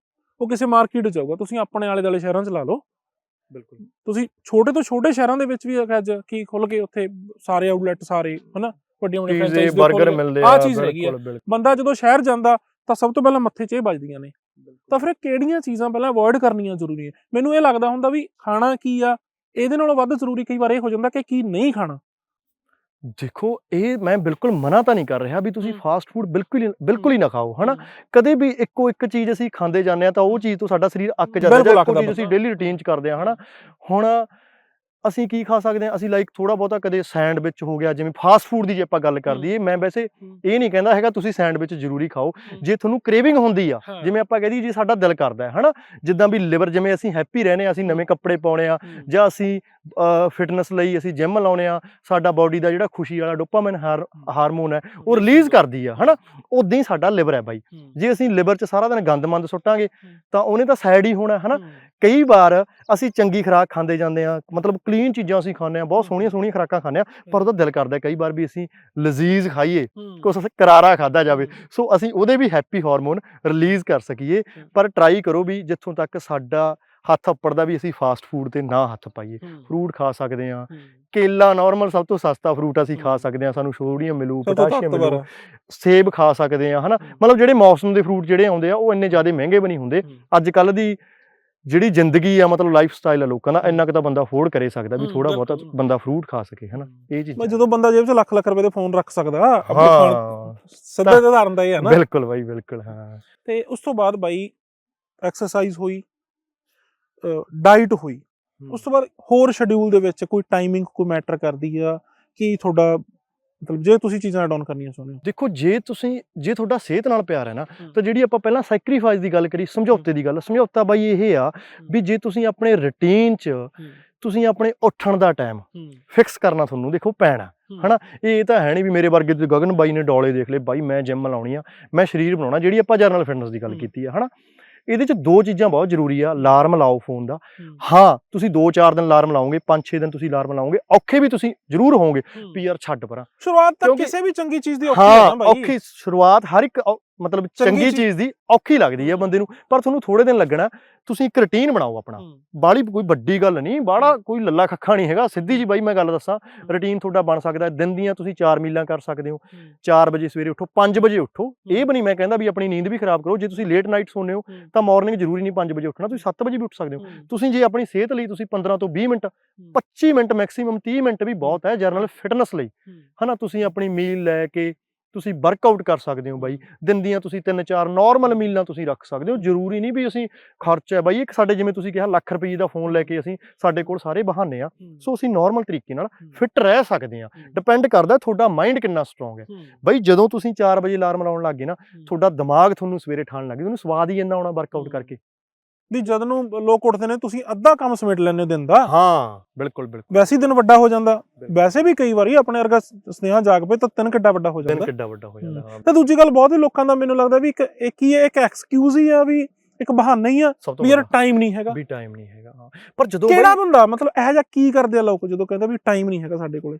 ਉਹ ਕਿਸੇ ਮਾਰਕੀਟ ਜਾਊਗਾ ਤੁਸੀਂ ਆਪਣੇ ਆਲੇ ਦੁਆਲੇ ਸ਼ਹਿਰਾਂ 'ਚ ਲਾ ਲਓ। ਬਿਲਕੁਲ। ਤੁਸੀਂ ਛੋਟੇ ਤੋਂ ਛੋਟੇ ਸ਼ਹਿਰਾਂ ਦੇ ਵਿੱਚ ਵੀ ਅੱਜ ਕੀ ਖੁੱਲ ਕੇ ਉੱਥੇ ਸਾਰੇ ਆਊਟਲੈਟ ਸਾਰੇ ਹਨਾ ਵੱਡੀਆਂ ਵੱਡੀਆਂ ਪੀਜ਼ੇ franchise ਦੇ ਖੁੱਲ੍ਹ 버ਗਰ ਗਏ। ਮਿਲਦੇ ਆਹ ਆ ਚੀਜ਼ ਹੈਗੀ ਆ। ਬੰਦਾ ਜਦੋਂ ਸ਼ਹਿਰ ਜਾਂਦਾ ਤਾਂ ਸਭ ਤੋਂ ਪਹਿਲਾਂ ਮੱਥੇ 'ਚ ਇਹ ਵੱਜਦੀਆਂ ਨੇ। ਤਾਂ ਫਿਰ ਕਿਹੜੀਆਂ ਚੀਜ਼ਾਂ ਪਹਿਲਾਂ ਅਵੋਇਡ ਕਰਨੀਆਂ ਜ਼ਰੂਰੀ ਹੈ ਮੈਨੂੰ ਇਹ ਲੱਗਦਾ ਹੁੰਦਾ ਵੀ ਖਾਣਾ ਕੀ ਆ ਇਹਦੇ ਨਾਲੋਂ ਵੱਧ ਜ਼ਰੂਰੀ ਕਈ ਵਾਰ ਇਹ ਹੋ ਜਾਂਦਾ ਕਿ ਕੀ ਨਹੀਂ ਖਾਣਾ ਦੇਖੋ ਇਹ ਮੈਂ ਬਿਲਕੁਲ ਮਨਾ ਤਾਂ ਨਹੀਂ ਕਰ ਰਿਹਾ ਵੀ ਤੁਸੀਂ। ਫਾਸਟ ਫੂਡ ਬਿਲਕੁਲ ਹੀ ਬਿਲਕੁਲ ਹੀ ਨਾ ਖਾਓ ਹਨਾ ਕਦੇ ਵੀ ਇੱਕੋ ਇੱਕ ਚੀਜ਼ ਅਸੀਂ ਖਾਂਦੇ ਜਾਂਦੇ ਆ ਤਾਂ ਉਹ ਚੀਜ਼ ਤੋਂ ਸਾਡਾ ਸਰੀਰ ਅੱਕ ਜਾਂਦਾ ਜਾਂ ਚੀਜ਼ ਅਸੀਂ ਬੰਦਾ। ਡੇਲੀ ਰੁਟੀਨ 'ਚ ਕਰਦੇ ਆ ਹਨਾ ਹੁਣ ਅਸੀਂ ਕੀ ਖਾ ਸਕਦੇ ਆ ਅਸੀਂ ਲਾਈਕ ਥੋੜਾ ਬਹੁਤਾ ਕਦੇ ਸੈਂਡਵਿਚ ਹੋ ਗਿਆ ਜਿਵੇਂ ਫਾਸਟ ਫੂਡ ਦੀ ਜੇ ਆਪਾਂ ਗੱਲ ਕਰ ਦਈਏ ਮੈਂ ਵੈਸੇ ਹੂੰ। ਇਹ ਨਹੀਂ ਕਹਿੰਦਾ ਹੈਗਾ ਤੁਸੀਂ ਸੈਂਡਵਿਚ ਜ਼ਰੂਰੀ ਖਾਓ। ਜੇ ਤੁਹਾਨੂੰ ਕ੍ਰੇਵਿੰਗ ਹੁੰਦੀ ਆ ਹਾਂ। ਜਿਵੇਂ ਆਪਾਂ ਕਹਦੇ ਜੀ ਸਾਡਾ ਦਿਲ ਕਰਦਾ ਹੈ ਹਨਾ? ਜਿੱਦਾਂ ਵੀ ਲਿਵਰ ਜਿਵੇਂ ਅਸੀਂ ਹੈਪੀ ਰਹਿੰਦੇ ਆ ਅਸੀਂ ਨਵੇਂ ਕੱਪੜੇ ਪਾਉਣੇ ਆ ਜਾਂ ਅਸੀਂ ਫਿਟਨੈਸ ਲਈ ਅਸੀਂ ਜਿਮ ਲਾਉਣੇ ਆ ਸਾਡਾ ਬਾਡੀ ਦਾ ਜਿਹੜਾ ਖੁਸ਼ੀ ਵਾਲਾ ਡੋਪਾਮਾਈਨ ਹਾਰਮੋਨ ਹੈ ਉਹ ਰਿਲੀਜ਼ ਕਰਦੀ ਆ ਹਨਾ? ਉਦਾਂ ਹੀ ਸਾਡਾ ਲਿਵਰ ਹੈ ਬਾਈ। ਜੇ ਅਸੀਂ ਲਿਵਰ 'ਚ ਸਾਰਾ ਦਿਨ ਗੰਦਮੰਦ ਸੁੱਟਾਂਗੇ ਤਾਂ ਉਹਨੇ ਤਾਂ ਸਾਈਡ ਹੀ ਹੋਣਾ ਹਨਾ? ਕਈ ਵਾਰ ਅਸੀਂ ਚੰਗੀ ਖੁਰਾਕ ਖਾਂਦੇ ਜਾਂਦੇ ਆ ਮਤਲਬ ਕਲੀਨ ਚੀਜ਼ਾਂ ਅਸੀਂ ਖਾਂਦੇ ਆ ਬਹੁਤ ਸੋਹਣੀਆਂ ਸੋਹਣੀਆਂ ਖੁਰਾਕਾਂ ਖਾਂਦੇ ਆ ਪਰ ਉਹਦਾ ਦਿਲ ਕਰਦਾ ਕਈ ਵਾਰ ਵੀ ਅਸੀਂ ਲਜ਼ੀਜ਼ ਖਾਈਏ ਕੁਛ ਕਰਾਰਾ ਖਾਦਾ ਜਾਵੇ। ਸੋ ਅਸੀਂ ਉਹਦੇ ਵੀ ਹੈਪੀ ਹਾਰਮੋਨ ਰਿਲੀਜ਼ ਕਰ ਸਕੀਏ ਪਰ ਟਰਾਈ ਕਰੋ ਵੀ ਜਿੱਥੋਂ ਤੱਕ ਸਾਡਾ ਹੱਥ ਉੱਪੜਦਾ ਵੀ ਅਸੀਂ ਫਾਸਟ ਫੂਡ ਤੇ ਨਾ ਹੱਥ ਪਾਈਏ। ਫਰੂਟ ਖਾ ਸਕਦੇ ਆ ਕੇਲਾ ਨਾਰਮਲ ਸਭ ਤੋਂ ਸਸਤਾ ਫਰੂਟ ਅਸੀਂ ਖਾ। ਸਕਦੇ ਆ ਸਾਨੂੰ ਸੋਡੀਅਮ ਮਿਲੂ ਪੋਟਾਸ਼ੀਅਮ ਮਿਲੂ ਸੇਬ ਖਾ ਸਕਦੇ ਆ ਹਨਾ? ਮਤਲਬ ਜਿਹੜੇ ਮੌਸਮ ਦੇ ਫਰੂਟ ਜਿਹੜੇ ਆਉਂਦੇ ਆ ਉਹ ਇੰਨੇ ਜ਼ਿਆਦਾ ਮਹਿੰਗੇ ਵੀ ਨਹੀਂ ਹੁੰਦੇ। ਅੱਜ ਕੱਲ ਦੀ ਜਿਹੜੀ ਜ਼ਿੰਦਗੀ ਆ ਮਤਲਬ ਲਾਈਫ ਸਟਾਈਲ ਆ ਲੋਕਾਂ ਦਾ ਇੰਨਾ ਕੁ ਤਾਂ ਬੰਦਾ ਅਫੋਰਡ ਕਰੇ ਸਕਦਾ ਵੀ ਥੋੜਾ ਬਹੁਤਾ। ਬੰਦਾ ਫਰੂਟ ਖਾ ਸਕੇ ਹਨਾ? ਇਹ ਚੀਜ਼ ਮੈਂ ਜਦੋਂ ਬੰਦਾ ਜੇਬ 'ਚ ਲੱਖ ਲੱਖ ਰੁਪਏ ਦੇ ਫੋਨ ਰੱਖ ਸਕਦਾ ਆਪਣੇ ਫੋਨ ਹਾਂ ਸਿੱਧਾ ਉਦਾਹਰਨ ਤਾਂ ਇਹ ਹੈ ਨਾ। ਬਿਲਕੁਲ ਬਾਈ ਬਿਲਕੁਲ ਹਾਂ। ਤੇ ਉਸ ਤੋਂ ਬਾਅਦ ਬਾਈ ਐਕਸਰਸਾਈਜ਼ ਹੋਈ। ਡਾਈਟ ਹੋਈ। ਉਸ ਤੋਂ ਬਾਅਦ ਹੋਰ ਸ਼ਡਿਊਲ ਦੇ ਵਿੱਚ ਕੋਈ ਟਾਈਮਿੰਗ ਕੋਈ ਮੈਟਰ ਕਰਦੀ ਆ ਕਿ ਤੁਹਾਡਾ ਮਤਲਬ ਜੇ ਤੁਸੀਂ ਚੀਜ਼ਾਂ ਐਡ ਆਨ ਕਰਨੀਆਂ ਚਾਹੁੰਦੇ ਹੋ। ਦੇਖੋ ਜੇ ਤੁਸੀਂ ਜੇ ਤੁਹਾਡਾ ਸਿਹਤ ਨਾਲ ਪਿਆਰ ਹੈ ਨਾ ਤਾਂ ਜਿਹੜੀ ਆਪਾਂ ਪਹਿਲਾਂ ਸੈਕਰੀਫਾਈਸ ਦੀ ਗੱਲ ਕਰੀ ਸਮਝੌਤੇ ਦੀ ਗੱਲ ਸਮਝੌਤਾ ਬਾਈ ਇਹ ਆ ਵੀ ਜੇ ਤੁਸੀਂ ਆਪਣੇ ਰੁਟੀਨ 'ਚ ਤੁਸੀਂ ਆਪਣੇ ਉੱਠਣ ਦਾ ਟਾਈਮ ਫਿਕਸ ਕਰਨਾ ਤੁਹਾਨੂੰ ਦੇਖੋ ਪੈਣਾ। ਹਨਾ? ਇਹ ਤਾਂ ਹੈ ਨਹੀਂ ਵੀ ਮੇਰੇ ਵਰਗੇ ਤੇ ਗਗਨ ਬਾਈ ਨੇ ਡੋਲੇ ਦੇਖ ਲਏ ਬਾਈ ਮੈਂ ਜਿਮ ਲਾਉਣੀ ਆ ਮੈਂ ਸਰੀਰ ਬਣਾਉਣਾ ਜਿਹੜੀ ਆਪਾਂ ਜਰਨਲ ਫਿਟਨੈਸ ਦੀ ਗੱਲ। ਕੀਤੀ ਆ ਹਨਾ? ਇਹਦੇ 'ਚ ਦੋ ਚੀਜ਼ਾਂ ਬਹੁਤ ਜ਼ਰੂਰੀ ਆ ਅਲਾਰਮ ਲਾਓ ਫੋਨ ਦਾ। ਹਾਂ। ਤੁਸੀਂ 2-4 ਦਿਨ ਅਲਾਰਮ ਲਾਓਗੇ 5-6 ਦਿਨ ਤੁਸੀਂ ਅਲਾਰਮ ਲਾਓਗੇ ਔਖੇ ਵੀ ਤੁਸੀਂ ਜ਼ਰੂਰ ਹੋਵੋਗੇ ਯਾਰ ਛੱਡ ਪਰਾਂ। ਸ਼ੁਰੂਆਤ ਤਾਂ ਕਿਸੇ ਵੀ ਚੰਗੀ ਚੀਜ਼ ਦੀ ਔਖੀ ਹੈ ਨਾ ਬਾਈ। ਔਖੀ ਸ਼ੁਰੂਆਤ ਹਰ ਇੱਕ ਮਤਲਬ ਚੰਗੀ ਚੀਜ਼- ਦੀ ਔਖੀ ਲੱਗਦੀ ਹੈ ਬੰਦੇ ਨੂੰ ਪਰ ਤੁਹਾਨੂੰ ਥੋੜੇ ਦਿਨ ਲੱਗਣਾ ਤੁਸੀਂ ਇੱਕ ਰੁਟੀਨ ਬਣਾਓ ਆਪਣਾ। ਬਾਲੀ ਕੋਈ ਵੱਡੀ ਗੱਲ ਨਹੀਂ ਬਾੜਾ ਕੋਈ ਲੱਲਾ ਖੱਖਾ ਨਹੀਂ ਹੈਗਾ। ਸਿੱਧੀ ਜੀ ਬਾਈ ਮੈਂ ਗੱਲ ਦੱਸਾਂ ਰੁਟੀਨ ਤੁਹਾਡਾ ਬਣ ਸਕਦਾ। ਦਿਨ ਦੀਆਂ ਤੁਸੀਂ 4 ਮੀਲਾਂ ਕਰ ਸਕਦੇ ਹੋ। 4 ਵਜੇ ਸਵੇਰੇ ਉੱਠੋ 5 ਵਜੇ ਉੱਠੋ। ਇਹ ਵੀ ਨਹੀਂ ਮੈਂ ਕਹਿੰਦਾ ਵੀ ਆਪਣੀ ਨੀਂਦ ਵੀ ਖਰਾਬ ਕਰੋ। ਜੇ ਤੁਸੀਂ ਲੇਟ ਨਾਈਟ ਸੌਂਦੇ ਹੋ ਤਾਂ ਮਾਰਨਿੰਗ ਜ਼ਰੂਰੀ ਨਹੀਂ 5 ਵਜੇ ਉੱਠਣਾ ਤੁਸੀਂ 7 ਵਜੇ ਵੀ ਉੱਠ ਸਕਦੇ ਹੋ। ਤੁਸੀਂ ਜੇ ਆਪਣੀ ਸਿਹਤ ਲਈ ਤੁਸੀਂ 15 ਤੋਂ 20 ਮਿੰਟ 25 ਮਿੰਟ ਮੈਕਸਿਮਮ 30 ਮਿੰਟ ਵੀ ਬਹੁਤ ਹੈ ਜਰਨਲ ਫਿਟਨੈਸ ਲਈ। ਹਨਾ ਤੁਸੀਂ ਆਪਣੀ ਮੀਲ ਲੈ ਕੇ ਤੁਸੀਂ ਵਰਕਆਊਟ ਕਰ ਸਕਦੇ ਹੋ ਬਾਈ। ਦਿਨ ਦੀਆਂ ਤੁਸੀਂ ਤਿੰਨ ਚਾਰ ਨਾਰਮਲ ਮੀਲਾਂ ਤੁਸੀਂ ਰੱਖ ਸਕਦੇ ਹੋ। ਜ਼ਰੂਰੀ ਨਹੀਂ ਵੀ ਅਸੀਂ ਖਰਚ ਹੈ ਬਾਈ। ਇੱਕ ਸਾਡੇ ਜਿਵੇਂ ਤੁਸੀਂ ਕਿਹਾ ਲੱਖ ਰੁਪਏ ਦਾ ਫੋਨ ਲੈ ਕੇ ਅਸੀਂ ਸਾਡੇ ਕੋਲ ਸਾਰੇ ਬਹਾਨੇ ਆ। ਸੋ ਅਸੀਂ ਨਾਰਮਲ ਤਰੀਕੇ ਨਾਲ ਫਿੱਟ ਰਹਿ ਸਕਦੇ ਆ ਡਿਪੈਂਡ ਕਰਦਾ ਤੁਹਾਡਾ ਮਾਈਂਡ ਕਿੰਨਾ ਸਟਰੋਂਗ ਹੈ। ਬਾਈ ਜਦੋਂ ਤੁਸੀਂ 4 ਵਜੇ ਅਲਾਰਮ ਲਾਉਣ ਲੱਗੇ ਨਾ ਤੁਹਾਡਾ ਦਿਮਾਗ ਤੁਹਾਨੂੰ ਸਵੇਰੇ ਠਾਣ ਲੱਗੇ ਤੁਹਾਨੂੰ ਸਵਾਦ ਹੀ ਇੰਨਾ ਆਉਣਾ ਵਰਕਆਊਟ। ਕਰਕੇ। ਦੀ ਜਦ ਨੂੰ ਲੋਕ ਉੱਠਦੇ ਨੇ ਤੁਸੀਂ ਅੱਧਾ ਕੰਮ ਸਮੇਟ ਲੈਂਦੇ ਹੋ ਦਿਨ ਦਾ। ਹਾਂ ਬਿਲਕੁਲ ਬਿਲਕੁਲ। ਵੈਸੇ ਹੀ ਦਿਨ ਵੱਡਾ ਹੋ ਜਾਂਦਾ। ਵੈਸੇ ਵੀ ਕਈ ਵਾਰੀ ਆਪਣੇ ਵਰਗਾ ਸੁਨੇਹਾ ਜਾਗ ਪਏ ਤਾਂ ਤਿੰਨ ਕਿੱਡਾ ਵੱਡਾ ਹੋ ਜਾਂਦਾ। ਕਿੱਡਾ ਵੱਡਾ ਹੋ ਜਾਂਦਾ ਹਾਂ। ਤੇ ਦੂਜੀ ਗੱਲ ਬਹੁਤ ਹੀ ਲੋਕਾਂ ਦਾ ਮੈਨੂੰ ਲੱਗਦਾ ਵੀ ਇੱਕ ਇੱਕ ਹੀ ਹੈ ਇੱਕ ਐਕਸਕਿਊਜ਼ ਹੀ ਆ ਵੀ ਇੱਕ ਬਹਾਨਾ ਹੀ ਆ ਵੀ ਯਾਰ ਟਾਈਮ ਨਹੀਂ ਹੈਗਾ। ਵੀ ਟਾਈਮ ਨਹੀਂ ਹੈਗਾ ਹਾਂ। ਪਰ ਜਦੋਂ ਕਿਹੜਾ ਬੰਦਾ? ਮਤਲਬ ਇਹ ਜਿਹਾ ਕੀ ਕਰਦੇ ਆ ਲੋਕ ਜਦੋਂ ਕਹਿੰਦੇ ਵੀ ਟਾਈਮ ਨਹੀਂ ਹੈਗਾ ਸਾਡੇ ਕੋਲੇ?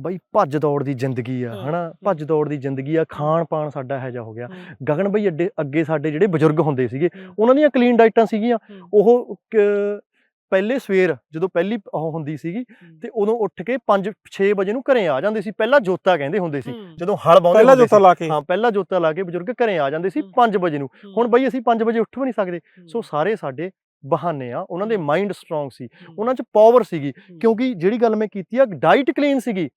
ਬਾਈ ਭੱਜ ਦੌੜ ਦੀ ਜ਼ਿੰਦਗੀ ਆ ਹਾਂ, ਹਨਾ? ਭੱਜ ਦੌੜ ਦੀ ਜ਼ਿੰਦਗੀ ਆ ਖਾਣ ਪਾਣ ਸਾਡਾ ਇਹੋ ਜਿਹਾ ਹੋ ਗਿਆ। ਗਗਨ ਬਈ ਅੱਡੇ ਅੱਗੇ ਸਾਡੇ ਜਿਹੜੇ ਬਜ਼ੁਰਗ ਹੁੰਦੇ ਸੀਗੇ। ਉਹਨਾਂ ਦੀਆਂ ਕਲੀਨ ਡਾਈਟਾਂ ਸੀਗੀਆਂ। ਉਹ ਕ- ਪਹਿਲੇ ਸਵੇਰ ਜਦੋਂ ਪਹਿਲੀ ਉਹ ਹੁੰਦੀ ਸੀਗੀ ਤੇ ਉਦੋਂ ਉੱਠ ਕੇ 5 6 ਵਜੇ ਨੂੰ ਘਰੇ ਆ ਜਾਂਦੇ ਸੀ। ਪਹਿਲਾਂ ਜੋਤਾ ਕਹਿੰਦੇ ਹੁੰਦੇ ਸੀ। ਜਦੋਂ ਹਲ ਬਾਉਂਦੇ ਪਹਿਲਾਂ ਜੋਤਾ ਲਾ ਕੇ। ਹਾਂ ਪਹਿਲਾਂ ਜੋਤਾ ਲਾ ਕੇ ਬਜ਼ੁਰਗ ਘਰੇ ਆ ਜਾਂਦੇ ਸੀ ਹਮ। 5 ਵਜੇ ਨੂੰ। ਹੁਣ ਬਈ ਅਸੀਂ 5 ਵਜੇ ਉੱਠ ਵੀ ਨਹੀਂ ਸਕਦੇ। ਸੋ ਸਾਰੇ ਸਾਡੇ ਬਹਾਨੇ ਆ ਉਹਨਾਂ ਦੇ ਮਾਈਂਡ ਸਟਰੋਂਗ ਸੀ ਉਹਨਾਂ 'ਚ ਪਾਵਰ ਸੀਗੀ ਕਿਉਂਕਿ ਜਿਹੜੀ ਗੱਲ ਮੈਂ ਕੀਤੀ ਆ ਡਾਈਟ ਕਲੀਨ ਸੀਗੀ।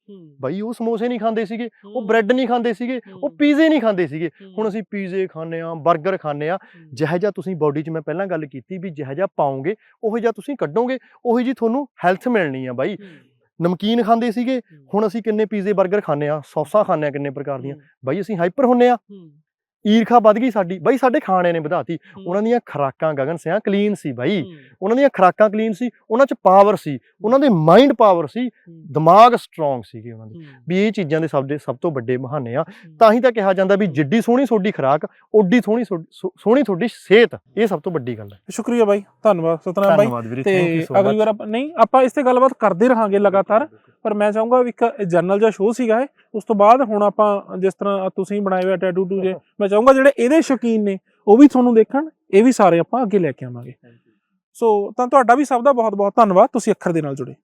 ਬਾਈ ਉਹ ਸਮੋਸੇ ਨਹੀਂ ਖਾਂਦੇ ਸੀਗੇ ਉਹ ਬ੍ਰੈਡ ਨਹੀਂ ਖਾਂਦੇ ਸੀਗੇ ਉਹ ਪੀਜ਼ੇ ਨਹੀਂ ਖਾਂਦੇ ਸੀਗੇ। ਹੁਣ ਅਸੀਂ ਪੀਜ਼ੇ ਖਾਂਦੇ ਆ 버ਗਰ ਖਾਂਦੇ ਆ ਜਿਹੋ ਜਿਹਾ ਤੁਸੀਂ ਬਾਡੀ 'ਚ ਮੈਂ ਪਹਿਲਾਂ ਗੱਲ ਕੀਤੀ ਵੀ ਜਿਹੋ ਜਿਹਾ ਪਾਓਗੇ ਉਹੋ ਜਿਹਾ ਤੁਸੀਂ ਕੱਢੋਗੇ ਉਹੀ ਜੀ ਤੁਹਾਨੂੰ ਹੈਲਥ ਮਿਲਣੀ ਆ ਬਾਈ। ਨਮਕੀਨ ਖਾਂਦੇ ਸੀਗੇ ਹੁਣ ਅਸੀਂ ਕਿੰਨੇ ਪੀਜ਼ੇ 버ਗਰ ਖਾਂਦੇ ਆ ਸੌਸਾਂ ਖਾਂਦੇ ਆ ਕਿੰਨੇ ਪ੍ਰਕਾਰ ਦੀਆਂ। ਬਾਈ ਅਸੀਂ ਹਾਈਪਰ ਹੁੰਨੇ ਆ। ਈਰਖਾ ਵੱਧ ਗਈ ਸਾਡੀ। ਬਾਈ ਸਾਡੇ ਖਾਣੇ ਨੇ ਵਧਾਤੀ। ਉਹਨਾਂ ਦੀਆਂ ਖਰਾਕਾਂ ਗਗਨ ਸਿਆਂ ਕਲੀਨ ਸੀ ਬਾਈ। ਉਹਨਾਂ ਦੀਆਂ ਖਰਾਕਾਂ ਕਲੀਨ ਸੀ ਉਹਨਾਂ 'ਚ ਪਾਵਰ ਸੀ ਉਹਨਾਂ ਦੇ ਮਾਈਂਡ ਪਾਵਰ ਸੀ ਦਿਮਾਗ ਸਟਰੋਂਗ ਸੀਗੇ ਉਹਨਾਂ ਦੇ। ਵੀ ਇਹ ਚੀਜ਼ਾਂ ਦੇ ਸਭ ਦੇ ਸਭ ਤੋਂ ਵੱਡੇ ਬਹਾਨੇ ਆ। ਤਾਂ ਹੀ ਤਾਂ ਕਿਹਾ ਜਾਂਦਾ ਵੀ ਜਿੱਡੀ ਸੋਹਣੀ ਤੁਹਾਡੀ ਖਰਾਕ ਓਡੀ ਸੋਹਣੀ ਸੋਹਣੀ ਤੁਹਾਡੀ ਸਿਹਤ ਇਹ ਸਭ ਤੋਂ ਵੱਡੀ ਗੱਲ ਹੈ। ਸ਼ੁਕਰੀਆ ਬਾਈ। ਧੰਨਵਾਦ ਸਤਨਾਮ ਬਾਈ। ਤੇ ਅਗਲੀ ਵਾਰ ਨਹੀਂ ਆਪਾਂ ਇਸ ਤੇ ਗੱਲਬਾਤ ਕਰਦੇ ਰਹਾਂਗੇ ਲਗਾਤਾਰ। ਪਰ ਮੈਂ ਚਾਹੂੰਗਾ ਵੀ ਇੱਕ ਜਰਨਲ ਜਿਹਾ ਸ਼ੋਅ ਸੀਗਾ ਇਹ ਉਸ ਤੋਂ ਬਾਅਦ ਹੁਣ ਆਪਾਂ ਜਿਸ ਤਰ੍ਹਾਂ ਤੁਸੀਂ ਬਣਾਏ ਹੋਏ ਟੈਟੂ ਟੂ ਜੇ ਮੈਂ ਚਾਹੂੰਗਾ ਜਿਹੜੇ ਇਹਦੇ ਸ਼ੌਕੀਨ ਨੇ ਉਹ ਵੀ ਤੁਹਾਨੂੰ ਦੇਖਣ ਇਹ ਵੀ ਸਾਰੇ ਆਪਾਂ ਅੱਗੇ ਲੈ ਕੇ ਆਵਾਂਗੇ। ਸੋ ਤਾਂ ਤੁਹਾਡਾ ਵੀ ਸਭ ਦਾ ਬਹੁਤ ਬਹੁਤ ਧੰਨਵਾਦ ਤੁਸੀਂ ਅੱਖਰ ਦੇ ਨਾਲ ਜੁੜੇ।